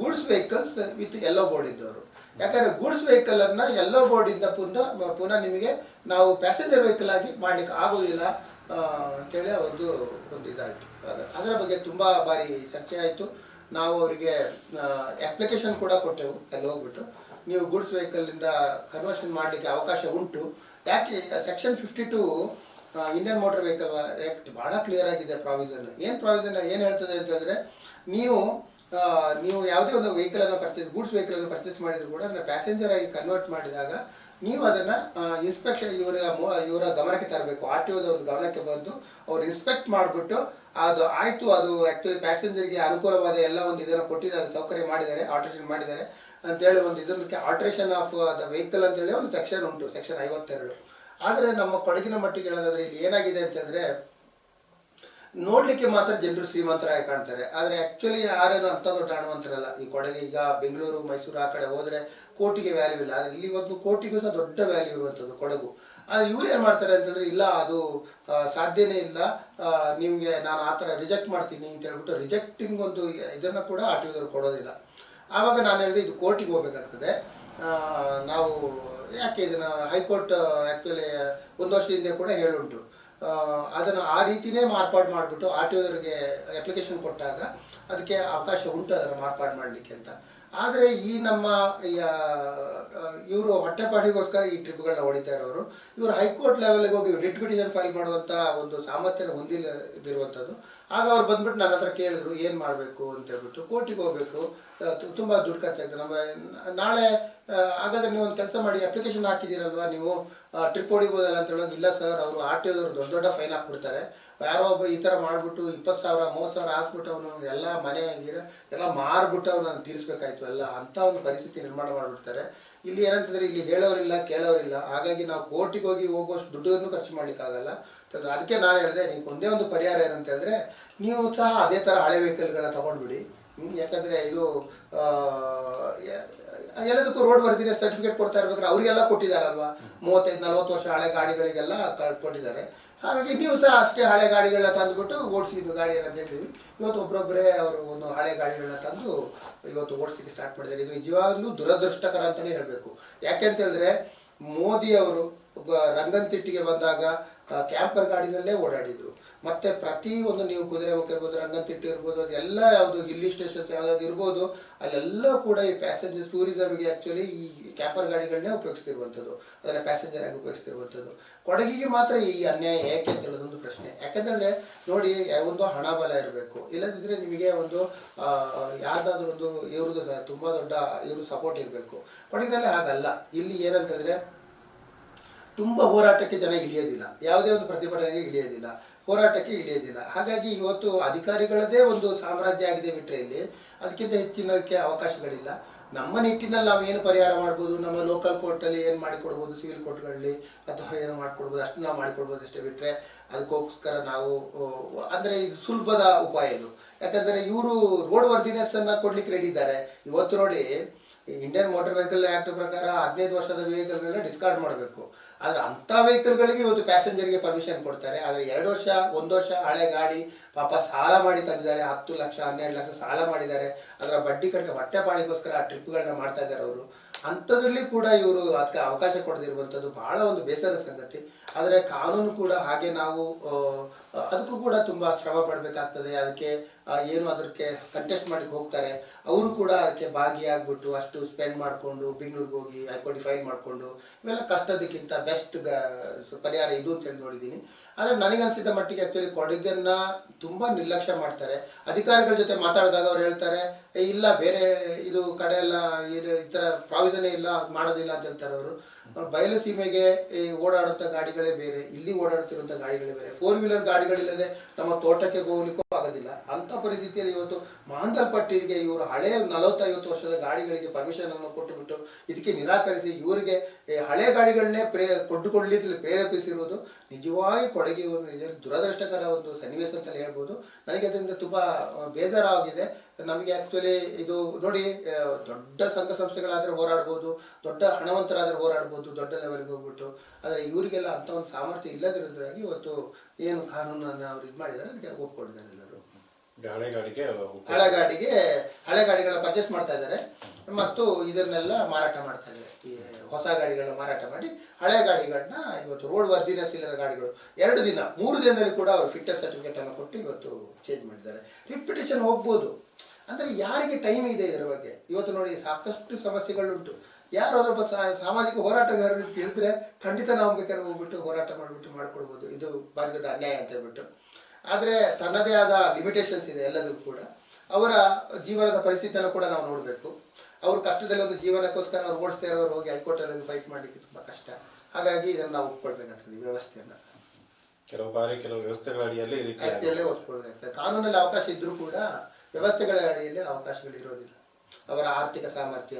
goods vehicles with yellow board ಇದ್ದವರು. ಯಾಕಂದರೆ ಗೂಡ್ಸ್ ವೆಹಿಕಲನ್ನು ಎಲ್ಲೋ ಬೋರ್ಡಿಂದ ಪುನಃ ಪುನಃ ನಿಮಗೆ ನಾವು ಪ್ಯಾಸೆಂಜರ್ ವೆಹಿಕಲ್ ಆಗಿ ಮಾಡ್ಲಿಕ್ಕೆ ಆಗೋದಿಲ್ಲ ಅಂತೇಳಿ ಒಂದು ಒಂದು ಇದಾಯಿತು. ಅದು, ಅದರ ಬಗ್ಗೆ ತುಂಬ ಬಾರಿ ಚರ್ಚೆ ಆಯಿತು. ನಾವು ಅವರಿಗೆ ಅಪ್ಲಿಕೇಶನ್ ಕೂಡ ಕೊಟ್ಟೆವು ಅಲ್ಲಿ ಹೋಗ್ಬಿಟ್ಟು. ನೀವು ಗೂಡ್ಸ್ ವೆಹಿಕಲಿಂದ ಕನ್ವರ್ಷನ್ ಮಾಡಲಿಕ್ಕೆ ಅವಕಾಶ ಉಂಟು. ಯಾಕೆ section fifty two Indian motor vehicle act ಭಾಳ ಕ್ಲಿಯರ್ ಆಗಿದೆ ಪ್ರಾವಿಸನ್ ಏನು ಪ್ರಾವಿಸನ್ ಏನು ಹೇಳ್ತದೆ ಅಂತಂದರೆ ನೀವು ನೀವು ಯಾವುದೇ ಒಂದು ವೆಹಿಕಲನ್ನು ಪರ್ಚೇಸ್ ಗೂಡ್ಸ್ ವೆಹಿಕಲನ್ನು ಪರ್ಚೇಸ್ ಮಾಡಿದ್ರು ಕೂಡ ಅದನ್ನು ಪ್ಯಾಸೆಂಜರ್ ಆಗಿ ಕನ್ವರ್ಟ್ ಮಾಡಿದಾಗ ನೀವು ಅದನ್ನು ಇನ್ಸ್ಪೆಕ್ಷನ್ ಇವರ ಇವರ ಗಮನಕ್ಕೆ ತರಬೇಕು. ಆರ್ ಟಿ ಒಂದು ಗಮನಕ್ಕೆ ಬಂದು ಅವ್ರು ಇನ್ಸ್ಪೆಕ್ಟ್ ಮಾಡಿಬಿಟ್ಟು ಅದು ಆಯಿತು, ಅದು ಆ್ಯಕ್ಚುಲಿ ಪ್ಯಾಸೆಂಜರ್ಗೆ ಅನುಕೂಲವಾದ ಎಲ್ಲ ಒಂದು ಇದನ್ನು ಕೊಟ್ಟಿದ್ದಾರೆ ಸೌಕರ್ಯ ಮಾಡಿದ್ದಾರೆ ಆಲ್ಟ್ರೇಷನ್ ಮಾಡಿದ್ದಾರೆ ಅಂತೇಳಿ ಒಂದು ಇದಕ್ಕೆ ಆಲ್ಟ್ರೇಷನ್ ಆಫ್ ದ ವೆಹಿಕಲ್ ಅಂತೇಳಿ ಒಂದು ಸೆಕ್ಷನ್ ಉಂಟು ಸೆಕ್ಷನ್ ಐವತ್ತೆರಡು. ಆದರೆ ನಮ್ಮ ಕೊಡಗಿನ ಮಟ್ಟಿಗೆ ಹೇಳೋದಾದ್ರೆ ಇಲ್ಲಿ ಏನಾಗಿದೆ ಅಂತಂದರೆ ನೋಡ್ಲಿಕ್ಕೆ ಮಾತ್ರ ಜನರು ಶ್ರೀಮಂತರಾಗಿ ಕಾಣ್ತಾರೆ. ಆದರೆ ಆ್ಯಕ್ಚುಲಿ ಯಾರೇನು ಅಂತ ದೊಡ್ಡ ಹಣವಂತರಲ್ಲ. ಈ ಕೊಡಗು ಈಗ ಬೆಂಗಳೂರು, ಮೈಸೂರು ಆ ಕಡೆ ಹೋದರೆ ಕೋಟಿಗೆ ವ್ಯಾಲ್ಯೂ ಇಲ್ಲ. ಆದರೆ ಇಲ್ಲಿ ಒಂದು ಕೋಟಿಗೂ ಸಹ ದೊಡ್ಡ ವ್ಯಾಲ್ಯೂ ಇರುವಂಥದ್ದು ಕೊಡಗು. ಆದರೆ ಇವ್ರು ಏನು ಮಾಡ್ತಾರೆ ಅಂತಂದರೆ ಇಲ್ಲ, ಅದು ಸಾಧ್ಯನೇ ಇಲ್ಲ. ನಿಮಗೆ ನಾನು ಆ ಥರ ರಿಜೆಕ್ಟ್ ಮಾಡ್ತೀನಿ ಅಂತ ಹೇಳ್ಬಿಟ್ಟು ರಿಜೆಕ್ಟಿಂಗ್ ಒಂದು ಇದನ್ನು ಕೂಡ ಟಿ ಕೊಡೋದಿಲ್ಲ. ಆವಾಗ ನಾನು ಹೇಳಿದೆ, ಇದು ಕೋರ್ಟಿಗೆ ಹೋಗ್ಬೇಕಾಗ್ತದೆ. ನಾವು ಯಾಕೆ ಇದನ್ನು ಹೈಕೋರ್ಟ್ ಆ್ಯಕ್ಚುಲಿ ಒಂದು ವರ್ಷದಿಂದ ಕೂಡ ಹೇಳುಂಟು. ಅದನ್ನು ಆ ರೀತಿನೇ ಮಾರ್ಪಾಡು ಮಾಡಿಬಿಟ್ಟು ಆರ್ ಟಿ ಒದವರಿಗೆ ಅಪ್ಲಿಕೇಶನ್ ಕೊಟ್ಟಾಗ ಅದಕ್ಕೆ ಅವಕಾಶ ಉಂಟು ಅದನ್ನು ಮಾರ್ಪಾಡು ಮಾಡಲಿಕ್ಕೆ ಅಂತ. ಆದರೆ ಈ ನಮ್ಮ ಇವರು ಹೊಟ್ಟೆಪಾಡಿಗೋಸ್ಕರ ಈ ಟ್ರಿಪ್ಗಳನ್ನ ಹೊಡಿತಾ ಇರೋರು. ಇವರು ಹೈಕೋರ್ಟ್ ಲೆವೆಲ್ಗೆ ಹೋಗಿ ರಿಟ್ ಪಿಟಿಷನ್ ಫೈಲ್ ಮಾಡುವಂಥ ಒಂದು ಸಾಮರ್ಥ್ಯನ ಹೊಂದಿಲ್ಲದಿರುವಂಥದ್ದು ಆಗ ಅವ್ರು ಬಂದ್ಬಿಟ್ಟು ನನ್ನ ಹತ್ರ ಕೇಳಿದ್ರು, ಏನು ಮಾಡಬೇಕು ಅಂತ ಹೇಳ್ಬಿಟ್ಟು ಕೋರ್ಟಿಗೆ ಹೋಗಬೇಕು. ತುಂಬ ದುಡ್ಡು ಖರ್ಚಾಗ್ತದೆ ನಮ್ಮ, ನಾಳೆ ಹಾಗಾದ್ರೆ ನೀವು ಒಂದು ಕೆಲಸ ಮಾಡಿ ಅಪ್ಲಿಕೇಶನ್ ಹಾಕಿದ್ದೀರಲ್ವಾ ನೀವು? ಟ್ರಿಪ್ ಹೊಡಿಬೋದಲ್ಲ ಅಂತ ಹೇಳೋದು ಇಲ್ಲ ಸರ್ ಅವರು ಆರ್ ಟಿ ದೊಡ್ಡ ದೊಡ್ಡ ಫೈನ್ ಹಾಕ್ಬಿಡ್ತಾರೆ. ಯಾರೋ ಒಬ್ಬ ಈ ಥರ ಮಾಡಿಬಿಟ್ಟು ಇಪ್ಪತ್ತು ಸಾವಿರ, ಮೂವತ್ತು ಸಾವಿರ ಹಾಕ್ಬಿಟ್ಟು ಅವನು ಎಲ್ಲ ಮನೆ ಆಗಿರ ಎಲ್ಲ ಮಾರ್ಬಿಟ್ಟು ಅವನು ತೀರಿಸ್ಬೇಕಾಯ್ತು ಎಲ್ಲ ಅಂಥ ಒಂದು ಪರಿಸ್ಥಿತಿ ನಿರ್ಮಾಣ ಮಾಡಿಬಿಡ್ತಾರೆ. ಇಲ್ಲಿ ಏನಂತಂದ್ರೆ ಇಲ್ಲಿ ಹೇಳೋರಿಲ್ಲ, ಕೇಳೋರಿಲ್ಲ. ಹಾಗಾಗಿ ನಾವು ಕೋರ್ಟಿಗೆ ಹೋಗಿ ಹೋಗುವಷ್ಟು ದುಡ್ಡನ್ನು ಖರ್ಚು ಮಾಡ್ಲಿಕ್ಕಾಗಲ್ಲ. ಅದಕ್ಕೆ ನಾನು ಹೇಳಿದೆ ನೀವು ಒಂದೇ ಒಂದು ಪರಿಹಾರ ಏನಂತ ನೀವು ಸಹ ಅದೇ ಥರ ಹಳೆ ವೆಹಿಕಲ್ಗಳನ್ನ ತಗೊಂಡ್ಬಿಡಿ. ಯಾಕಂದ್ರೆ ಇದು ಎಲ್ಲದಕ್ಕೂ ರೋಡ್ ಬರ್ತೀನಿ ಸರ್ಟಿಫಿಕೇಟ್ ಕೊಡ್ತಾ ಇರ್ಬೇಕಾದ್ರೆ ಅವರಿಗೆಲ್ಲ ಕೊಟ್ಟಿದ್ದಾರಲ್ವಾ? ಮೂವತ್ತೈದು, ನಲ್ವತ್ತು ವರ್ಷ ಹಳೆ ಗಾಡಿಗಳಿಗೆಲ್ಲ ಕೊಟ್ಟಿದ್ದಾರೆ ಹಾಗಾಗಿ ನೀವು ಸಹ ಅಷ್ಟೇ ಹಳೆ ಗಾಡಿಗಳನ್ನ ತಂದುಬಿಟ್ಟು ಓಡಿಸಿದ್ದು ಗಾಡಿಯನ್ನು ಅಂತ ಹೇಳ್ತೀವಿ. ಇವತ್ತು ಒಬ್ಬೊಬ್ಬರೇ ಅವರು ಒಂದು ಹಳೆ ಗಾಡಿಗಳನ್ನ ತಂದು ಇವತ್ತು ಓಡಿಸ್ಲಿಕ್ಕೆ ಸ್ಟಾರ್ಟ್ ಮಾಡಿದ್ದಾರೆ. ಇದು ನಿಜವಾಗ್ಲೂ ದುರದೃಷ್ಟಕರ ಅಂತಲೇ ಹೇಳಬೇಕು. ಯಾಕೆಂತ ಹೇಳಿದ್ರೆ ಮೋದಿ ಅವರು ರಂಗನ್ ರಂಗನತಿಟ್ಟಿಗೆ ಬಂದಾಗ ಕ್ಯಾಂಪರ್ ಗಾಡಿನಲ್ಲೇ ಓಡಾಡಿದ್ರು. ಮತ್ತೆ ಪ್ರತಿ ಒಂದು ನೀವು ಕುದುರೆಮುಖ ಇರ್ಬೋದು ರಂಗನತಿಟ್ಟು ಇರ್ಬೋದು, ಅದೆಲ್ಲ ಯಾವುದು ಹಿಲ್ಲಿ ಸ್ಟೇಷನ್ಸ್ ಯಾವ್ದಾದ್ರು ಇರ್ಬೋದು, ಅಲ್ಲೆಲ್ಲ ಕೂಡ ಈ ಪ್ಯಾಸೆಂಜರ್ಸ್ ಟೂರಿಸಮ್ಗೆ ಆ್ಯಕ್ಚುಲಿ ಈ ಕ್ಯಾಂಪರ್ ಗಾಡಿಗಳನ್ನೇ ಉಪಯೋಗಿಸ್ತಿರುವಂಥದ್ದು. ಅದನ್ನು ಪ್ಯಾಸೆಂಜರ್ ಆಗಿ ಉಪಯೋಗಿಸ್ತಿರುವಂಥದ್ದು. ಕೊಡಗಿಗೆ ಮಾತ್ರ ಈ ಅನ್ಯಾಯ ಏಕೆ ಅಂತ ಹೇಳೋದೊಂದು ಪ್ರಶ್ನೆ. ಯಾಕಂದ್ರೆ ನೋಡಿ ಒಂದು ಹಣ ಬಲ ಇರಬೇಕು. ಇಲ್ಲದಿದ್ದರೆ ನಿಮಗೆ ಒಂದು ಯಾವುದಾದ್ರೂ ಒಂದು ಇವ್ರದ್ದು ತುಂಬ ದೊಡ್ಡ ಇವರು ಸಪೋರ್ಟ್ ಇರಬೇಕು. ಕೊಡಗಿನಲ್ಲಿ ಹಾಗಲ್ಲ. ಇಲ್ಲಿ ಏನಂತಂದರೆ ತುಂಬ ಹೋರಾಟಕ್ಕೆ ಜನ ಇಳಿಯೋದಿಲ್ಲ. ಯಾವುದೇ ಒಂದು ಪ್ರತಿಭಟನೆಗೆ ಇಳಿಯೋದಿಲ್ಲ. ಹೋರಾಟಕ್ಕೆ ಇಳಿಯೋದಿಲ್ಲ. ಹಾಗಾಗಿ ಇವತ್ತು ಅಧಿಕಾರಿಗಳದ್ದೇ ಒಂದು ಸಾಮ್ರಾಜ್ಯ ಆಗಿದೆ ಬಿಟ್ಟರೆ ಇಲ್ಲಿ ಅದಕ್ಕಿಂತ ಹೆಚ್ಚಿನದಕ್ಕೆ ಅವಕಾಶಗಳಿಲ್ಲ. ನಮ್ಮ ನಿಟ್ಟಿನಲ್ಲಿ ನಾವು ಏನು ಪರಿಹಾರ ಮಾಡ್ಬೋದು? ನಮ್ಮ ಲೋಕಲ್ ಕೋರ್ಟಲ್ಲಿ ಏನು ಮಾಡಿಕೊಡ್ಬೋದು? ಸಿವಿಲ್ ಕೋರ್ಟ್ಗಳಲ್ಲಿ ಅಥವಾ ಏನು ಮಾಡಿಕೊಡ್ಬೋದು? ಅಷ್ಟು ನಾವು ಮಾಡಿಕೊಡ್ಬೋದು ಅಷ್ಟೇ ಬಿಟ್ಟರೆ ಅದಕ್ಕೋಸ್ಕರ ನಾವು ಅಂದರೆ ಇದು ಸುಲಭದ ಉಪಾಯ ಇದು. ಯಾಕಂದರೆ ಇವರು ರೋಡ್ ವರ್ದಿನೆಸ್ ಕೊಡಲಿಕ್ಕೆ ಕೊಡ್ಲಿಕ್ಕೆ ರೆಡಿ ಇದ್ದಾರೆ. ಇವತ್ತು ನೋಡಿ ಇಂಡಿಯನ್ ಮೋಟರ್ ವೆಹಿಕಲ್ ಆಕ್ಟ್ ಪ್ರಕಾರ ಹದಿನೈದು ವರ್ಷದ ವೆಹಿಕಲ್ಗಳನ್ನ ಡಿಸ್ಕಾರ್ಡ್ ಮಾಡಬೇಕು. ಆದರೆ ಅಂಥ ವೆಹಿಕಲ್ಗಳಿಗೆ ಇವತ್ತು ಪ್ಯಾಸೆಂಜರ್ಗೆ ಪರ್ಮಿಷನ್ ಕೊಡ್ತಾರೆ. ಆದರೆ ಎರಡು ವರ್ಷ, ಒಂದು ವರ್ಷ ಹಳೆ ಗಾಡಿ ಪಾಪ ಸಾಲ ಮಾಡಿ ತಂದಿದ್ದಾರೆ. ಹತ್ತು ಲಕ್ಷ, ಹನ್ನೆರಡು ಲಕ್ಷ ಸಾಲ ಮಾಡಿದ್ದಾರೆ. ಅದರ ಬಡ್ಡಿ ಕಟ್ಟಲೆ ಹೊಟ್ಟೆ ಪಾಳಿಗೋಸ್ಕರ ಆ ಟ್ರಿಪ್ಗಳನ್ನ ಮಾಡ್ತಾ ಇದ್ದಾರೆ ಅವರು. ಅಂಥದ್ರಲ್ಲಿ ಕೂಡ ಇವರು ಅದಕ್ಕೆ ಅವಕಾಶ ಕೊಡದಿರುವಂಥದ್ದು ಬಹಳ ಒಂದು ಬೇಸರ ಸಂಗತಿ. ಆದರೆ ಕಾನೂನು ಕೂಡ ಹಾಗೆ ನಾವು ಅದಕ್ಕೂ ಕೂಡ ತುಂಬ ಶ್ರಮ ಪಡಬೇಕಾಗ್ತದೆ. ಅದಕ್ಕೆ ಏನು ಅದಕ್ಕೆ ಕಂಟೆಸ್ಟ್ ಮಾಡಲಿಕ್ಕೆ ಹೋಗ್ತಾರೆ. ಅವರು ಕೂಡ ಅದಕ್ಕೆ ಭಾಗಿಯಾಗ್ಬಿಟ್ಟು ಅಷ್ಟು ಸ್ಪೆಂಡ್ ಮಾಡಿಕೊಂಡು ಬೆಂಗಳೂರಿಗೆ ಹೋಗಿ ಹೈಕೋರ್ಟ್ ಫೈಲ್ ಮಾಡಿಕೊಂಡು ಇವೆಲ್ಲ ಕಷ್ಟದಕ್ಕಿಂತ ಬೆಸ್ಟ್ ಪರಿಹಾರ ಇದು ಅಂತ ಹೇಳಿ ನೋಡಿದ್ದೀನಿ. ಆದರೆ ನನಗನ್ಸಿದ ಮಟ್ಟಿಗೆ ಆ್ಯಕ್ಚುಲಿ ಕೊಡಗನ್ನ ತುಂಬ ನಿರ್ಲಕ್ಷ್ಯ ಮಾಡ್ತಾರೆ. ಅಧಿಕಾರಿಗಳ ಜೊತೆ ಮಾತಾಡಿದಾಗ ಅವ್ರು ಹೇಳ್ತಾರೆ ಇಲ್ಲ, ಬೇರೆ ಇದು ಕಡೆ ಎಲ್ಲ ಇದು ಈ ಥರ ಪ್ರಾವಿಸನೇ ಇಲ್ಲ ಮಾಡೋದಿಲ್ಲ, ಅಂತ ಹೇಳ್ತಾರೆ ಅವರು. ಬಯಲು ಸೀಮೆಗೆ, ಈ ಓಡಾಡುವಂಥ ಗಾಡಿಗಳೇ ಬೇರೆ, ಇಲ್ಲಿ ಓಡಾಡುತ್ತಿರುವಂಥ ಗಾಡಿಗಳೇ ಬೇರೆ. ಫೋರ್ ವೀಲರ್ ಗಾಡಿಗಳಿಲ್ಲದೆ ನಮ್ಮ ತೋಟಕ್ಕೆ ಹೋಗ್ಲಿಕ್ಕೂ ಆಗೋದಿಲ್ಲ. ಅಂಥ ಪರಿಸ್ಥಿತಿಯಲ್ಲಿ ಇವತ್ತು ಮಹಾಂತಲ್ಪಟ್ಟಿಗೆ ಇವರು ಹಳೆ ನಲವತ್ತೈವತ್ತು ವರ್ಷದ ಗಾಡಿಗಳಿಗೆ ಪರ್ಮಿಷನ್ ಅನ್ನು ಕೊಟ್ಟುಬಿಟ್ಟು ಇದಕ್ಕೆ ನಿರಾಕರಿಸಿ ಇವರಿಗೆ ಹಳೆ ಗಾಡಿಗಳನ್ನೇ ಪ್ರೇ ಕೊಟ್ಟುಕೊಳ್ಳಲಿಕ್ಕೆ ಪ್ರೇರೇಪಿಸಿರುವುದು ನಿಜವಾಗಿ ಕೊಡಗಿಯವರು ದುರದೃಷ್ಟಕರ ಒಂದು ಸನ್ನಿವೇಶ ಅಂತಲೇ ಹೇಳ್ಬೋದು. ನನಗೆ ಅದರಿಂದ ತುಂಬ ಬೇಜಾರಾಗಿದೆ. ನಮಗೆ ಆ್ಯಕ್ಚುಲಿ ಇದು ನೋಡಿ ದೊಡ್ಡ ಸಂಘ ಸಂಸ್ಥೆಗಳಾದರೆ ಹೋರಾಡ್ಬೋದು ದೊಡ್ಡ ಹಣವಂತರಾದರೆ ಹೋರಾಡ್ಬೋದು ದೊಡ್ಡ ಲೆವೆಲ್ಗೆ ಹೋಗ್ಬಿಟ್ಟು. ಆದರೆ ಇವರಿಗೆಲ್ಲ ಅಂಥ ಒಂದು ಸಾಮರ್ಥ್ಯ ಇಲ್ಲದಿರೋದ್ರಾಗಿ ಇವತ್ತು ಏನು ಕಾನೂನನ್ನು ಅವ್ರು ಇದು ಮಾಡಿದ್ದಾರೆ ಅದಕ್ಕೆ ಒಪ್ಕೊಂಡಿದ್ದಾರೆ ಎಲ್ಲರೂ.
ಈಗ ಹಳೆ ಗಾಡಿಗೆ
ಹಳೆ ಗಾಡಿಗೆ ಹಳೆ ಗಾಡಿಗಳನ್ನ ಪರ್ಚೇಸ್ ಮಾಡ್ತಾ ಇದ್ದಾರೆ. ಮತ್ತು ಇದನ್ನೆಲ್ಲ ಮಾರಾಟ ಮಾಡ್ತಾ ಇದ್ದಾರೆ. ಈ ಹೊಸ ಗಾಡಿಗಳನ್ನ ಮಾರಾಟ ಮಾಡಿ ಹಳೆ ಗಾಡಿಗಳನ್ನ ಇವತ್ತು ರೋಡ್ ವರ್ದಿನೆಸ್ ಇಲ್ಲದ ಗಾಡಿಗಳು. ಎರಡು ದಿನ ಮೂರು ದಿನದಲ್ಲಿ ಕೂಡ ಅವರು ಫಿಟ್ನೆಸ್ ಸರ್ಟಿಫಿಕೇಟ್ ಅನ್ನು ಕೊಟ್ಟು ಇವತ್ತು ಚೇಂಜ್ ಮಾಡಿದ್ದಾರೆ. ರಿಪಿಟೇಷನ್ ಹೋಗ್ಬೋದು. ಅಂದರೆ ಯಾರಿಗೆ ಟೈಮ್ ಇದೆ ಇದರ ಬಗ್ಗೆ? ಇವತ್ತು ನೋಡಿ ಸಾಕಷ್ಟು ಸಮಸ್ಯೆಗಳುಂಟು. ಯಾರು ಸಾಮಾಜಿಕ ಹೋರಾಟಗಾರರು ಕೇಳಿದ್ರೆ ಖಂಡಿತ ನಾವು ಬೇಕಾದ್ರೆ ಹೋಗ್ಬಿಟ್ಟು ಹೋರಾಟ ಮಾಡಿಬಿಟ್ಟು ಮಾಡ್ಕೊಡ್ಬೋದು. ಇದು ಭಾರಿ ದೊಡ್ಡ ಅನ್ಯಾಯ ಅಂತ ಹೇಳ್ಬಿಟ್ಟು. ಆದರೆ ತನ್ನದೇ ಆದ ಲಿಮಿಟೇಷನ್ಸ್ ಇದೆ ಎಲ್ಲದಕ್ಕೂ ಕೂಡ. ಅವರ ಜೀವನದ ಪರಿಸ್ಥಿತಿಯನ್ನು ಕೂಡ ನಾವು ನೋಡಬೇಕು. ಅವ್ರ ಕಷ್ಟದಲ್ಲಿ ಒಂದು ಜೀವನಕ್ಕೋಸ್ಕರ ಅವ್ರು ಓಡಿಸ್ತಾ ಇರೋರು ಹೋಗಿ ಹೈಕೋರ್ಟಲ್ಲಿ ಫೈಟ್ ಮಾಡಲಿಕ್ಕೆ ತುಂಬ ಕಷ್ಟ. ಹಾಗಾಗಿ ಇದನ್ನು ನಾವು ಒಪ್ಕೊಳ್ಬೇಕಾಗ್ತದೆ ಈ ವ್ಯವಸ್ಥೆಯನ್ನು.
ಕೆಲವು ಬಾರಿ ಕೆಲವು ವ್ಯವಸ್ಥೆಗಳ ಅಡಿಯಲ್ಲಿ
ಕಾನೂನಲ್ಲಿ ಅವಕಾಶ ಇದ್ದರೂ ಕೂಡ ವ್ಯವಸ್ಥೆಗಳ ಅಡಿಯಲ್ಲಿ ಅವಕಾಶಗಳು ಇರೋದಿಲ್ಲ ಅವರ ಆರ್ಥಿಕ ಸಾಮರ್ಥ್ಯ,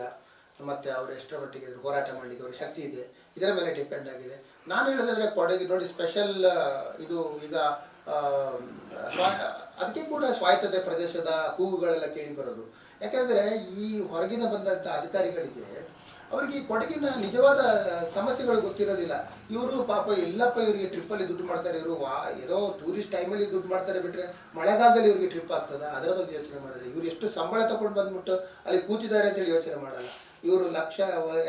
ಮತ್ತು ಅವರು ಎಷ್ಟರ ಮಟ್ಟಿಗೆ ಹೋರಾಟ ಮಾಡಲಿಕ್ಕೆ ಅವ್ರಿಗೆ ಶಕ್ತಿ ಇದೆ. ಇದರ ಮೇಲೆ ಡಿಪೆಂಡ್ ಆಗಿದೆ. ನಾನು ಹೇಳೋದಾದ್ರೆ ಕೊಡಗಿ ನೋಡಿ ಸ್ಪೆಷಲ್ ಇದು ಈಗ ಅದಕ್ಕೆ ಕೂಡ ಸ್ವಾಯತ್ತತೆ ಪ್ರದೇಶದ ಕೂಗುಗಳೆಲ್ಲ ಕೇಳಿ ಬರೋದು. ಯಾಕೆಂದರೆ ಈ ಹೊರಗಿನ ಬಂದಂಥ ಅಧಿಕಾರಿಗಳಿಗೆ ಅವರಿಗೆ ಈ ಕೊಡಗಿನ ನಿಜವಾದ ಸಮಸ್ಯೆಗಳು ಗೊತ್ತಿರೋದಿಲ್ಲ. ಇವರು ಪಾಪ ಎಲ್ಲಪ್ಪ ಇವರಿಗೆ ಟ್ರಿಪ್ಪಲ್ಲಿ ದುಡ್ಡು ಮಾಡ್ತಾರೆ ಇವರು ವಾ, ಏನೋ ಟೂರಿಸ್ಟ್ ಟೈಮಲ್ಲಿ ದುಡ್ಡು ಮಾಡ್ತಾರೆ ಬಿಟ್ರೆ ಮಳೆಗಾಲದಲ್ಲಿ ಇವರಿಗೆ ಟ್ರಿಪ್ ಆಗ್ತದ? ಅದರ ಬಗ್ಗೆ ಯೋಚನೆ ಮಾಡಿದ್ರೆ ಇವರು ಎಷ್ಟು ಸಂಬಳ ತಗೊಂಡು ಬಂದ್ಬಿಟ್ಟು ಅಲ್ಲಿ ಕೂತಿದ್ದಾರೆ ಅಂತೇಳಿ ಯೋಚನೆ ಮಾಡಲ್ಲ. ಇವರು ಲಕ್ಷ,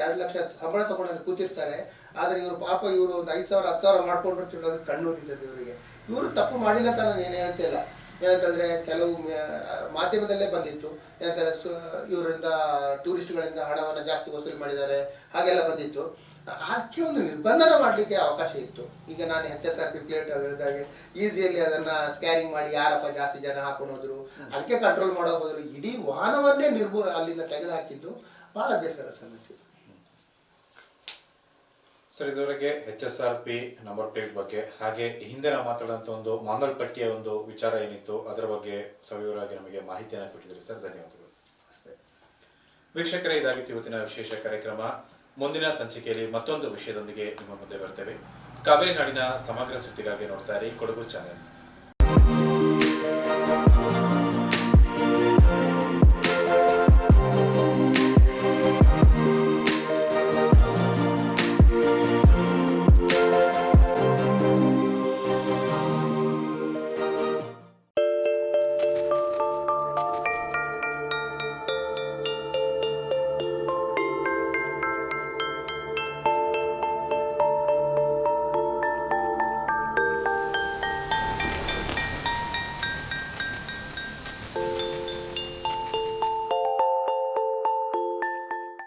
ಎರಡು ಲಕ್ಷ ಸಂಬಳ ತಗೊಂಡು ಕೂತಿರ್ತಾರೆ. ಆದರೆ ಇವರು ಪಾಪ ಇವರು ಒಂದು ಐದು ಸಾವಿರ, ಹತ್ತು ಸಾವಿರ ಮಾಡ್ಕೊಂಡ್ರು ತಿನ್ನೋದು ಕಣ್ಣು ಇವರಿಗೆ. ಇವರು ತಪ್ಪು ಮಾಡಿಲ್ಲ ಅಂತ ನಾನು ಏನು ಹೇಳ್ತಾ ಇಲ್ಲ. ಏನಂತಂದ್ರೆ ಕೆಲವು ಮಾಧ್ಯಮದಲ್ಲೇ ಬಂದಿತ್ತು. ಏನಂತಾರೆ ಸು, ಇವರಿಂದ, ಟೂರಿಸ್ಟ್ಗಳಿಂದ ಹಣವನ್ನು ಜಾಸ್ತಿ ವಸೂಲಿ ಮಾಡಿದ್ದಾರೆ, ಹಾಗೆಲ್ಲ ಬಂದಿತ್ತು. ಅದಕ್ಕೆ ಒಂದು ನಿರ್ಬಂಧನ ಮಾಡಲಿಕ್ಕೆ ಅವಕಾಶ ಇತ್ತು. ಈಗ ನಾನು H S R P plate ಹೇಳಿದಾಗೆ ಈಸಿಯಲ್ಲಿ ಅದನ್ನ ಸ್ಕ್ಯಾನಿಂಗ್ ಮಾಡಿ ಯಾರಪ್ಪ ಜಾಸ್ತಿ ಜನ ಹಾಕೊಂಡು ಹೋದ್ರು, ಅದಕ್ಕೆ ಕಂಟ್ರೋಲ್ ಮಾಡೋಕೆ ಹೋದ್ರು, ಇಡೀ ವಾಹನವನ್ನೇ ನಿರ್ಮೂ ಅಲ್ಲಿಂದ ತೆಗೆದು ಬಹಳ ಬೇಸರ ಸಂಗತಿ.
ಸರ್, ಇದುವರೆಗೆ H S R P number plate ಬಗ್ಗೆ, ಹಾಗೆ ಹಿಂದೆ ನಾವು ಒಂದು ಮಾಂಗಲ್ ಪಟ್ಟಿಯ ಒಂದು ವಿಚಾರ ಏನಿತ್ತು, ಅದರ ಬಗ್ಗೆ ಸವಿವರಾಗಿ ನಮಗೆ ಮಾಹಿತಿಯನ್ನು ಕೊಟ್ಟಿದ್ದೀರಿ ಸರ್. ಧನ್ಯವಾದಗಳು. ವೀಕ್ಷಕರೇ, ಇದಾಗಿತ್ತು ಇವತ್ತಿನ ವಿಶೇಷ ಕಾರ್ಯಕ್ರಮ. ಮುಂದಿನ ಸಂಚಿಕೆಯಲ್ಲಿ ಮತ್ತೊಂದು ವಿಷಯದೊಂದಿಗೆ ನಿಮ್ಮ ಮುಂದೆ ಬರ್ತೇವೆ. ಕಾವೇರಿ ನಾಡಿನ ಸಮಗ್ರ ಸುದ್ದಿಗಾಗಿ ನೋಡ್ತಾ ಇರಿ ಕೊಡಗು ಚಾನೆಲ್.